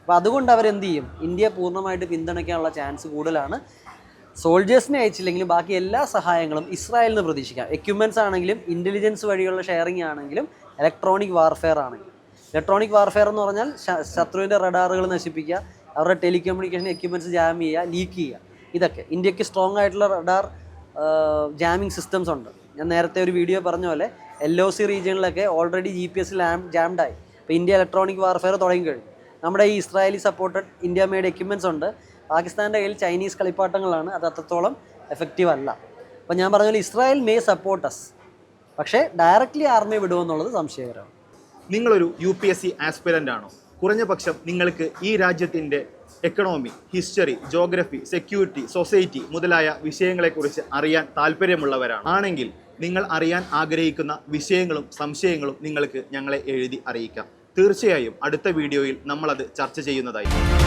അപ്പോൾ അതുകൊണ്ട് അവരെന്ത് ചെയ്യും? ഇന്ത്യ പൂർണമായിട്ട് പിന്തുണയ്ക്കാനുള്ള ചാൻസ് കൂടുതലാണ്. സോൾജേഴ്സിനെ അയച്ചില്ലെങ്കിലും ബാക്കി എല്ലാ സഹായങ്ങളും ഇസ്രായേലിൽ നിന്ന് പ്രതീക്ഷിക്കാം. എക്യുപ്മെന്റ്സ് ആണെങ്കിലും ഇന്റലിജൻസ് വഴിയുള്ള ഷെയറിംഗ് ആണെങ്കിലും ഇലക്ട്രോണിക് വാർഫെയർ ആണെങ്കിലും. ഇലക്ട്രോണിക് വാർഫെയർ എന്ന് പറഞ്ഞാൽ ശത്രുവിന്റെ റഡാറുകൾ നശിപ്പിക്കുക അവരുടെ ടെലികമ്മ്യൂണിക്കേഷൻ എക്യുപ്മെന്റ്സ് ജാം ചെയ്യുക ലീക്ക് ചെയ്യുക. ഇതൊക്കെ. ഇന്ത്യയ്ക്ക് സ്ട്രോങ് ആയിട്ടുള്ള റഡാർ ജാമിങ് സിസ്റ്റംസ് ഉണ്ട്. ഞാൻ നേരത്തെ ഒരു വീഡിയോ പറഞ്ഞ പോലെ എൽ ഒ സി റീജിയനിലൊക്കെ ഓൾറെഡി ജി പി എസ് ജാംഡായി ഇപ്പോൾ ഇന്ത്യ ഇലക്ട്രോണിക് വാർഫെയർ തുടങ്ങി കഴിഞ്ഞു. നമ്മുടെ ഈ Israeli supported India made equipments ഉണ്ട്. പാകിസ്ഥാന്റെ കയ്യിൽ ചൈനീസ് കളിപ്പാട്ടങ്ങളാണ്. അത് അത്രത്തോളം എഫക്റ്റീവ് അല്ല. അപ്പോൾ ഞാൻ പറഞ്ഞ പോലെ ഇസ്രായേൽ മേ സപ്പോർട്ട് അസ് പക്ഷേ ഡയറക്റ്റ്ലി ആർമി വിടുമെന്നുള്ളത് സംശയകരമാണ്. നിങ്ങളൊരു U P S C aspirant ആണോ? കുറഞ്ഞ പക്ഷം നിങ്ങൾക്ക് ഈ രാജ്യത്തിന്റെ economy history geography security society മുതലായ വിഷയങ്ങളെക്കുറിച്ച് അറിയാൻ താല്പര്യമുള്ളവരാണ്. ആണെങ്കിൽ നിങ്ങൾ അറിയാൻ ആഗ്രഹിക്കുന്ന വിഷയങ്ങളും സംശയങ്ങളും നിങ്ങൾക്ക് ഞങ്ങളെ എഴുതി അറിയിക്കാം. തീർച്ചയായും അടുത്ത വീഡിയോയിൽ നമ്മളത് ചർച്ച ചെയ്യുന്നതായിരിക്കും.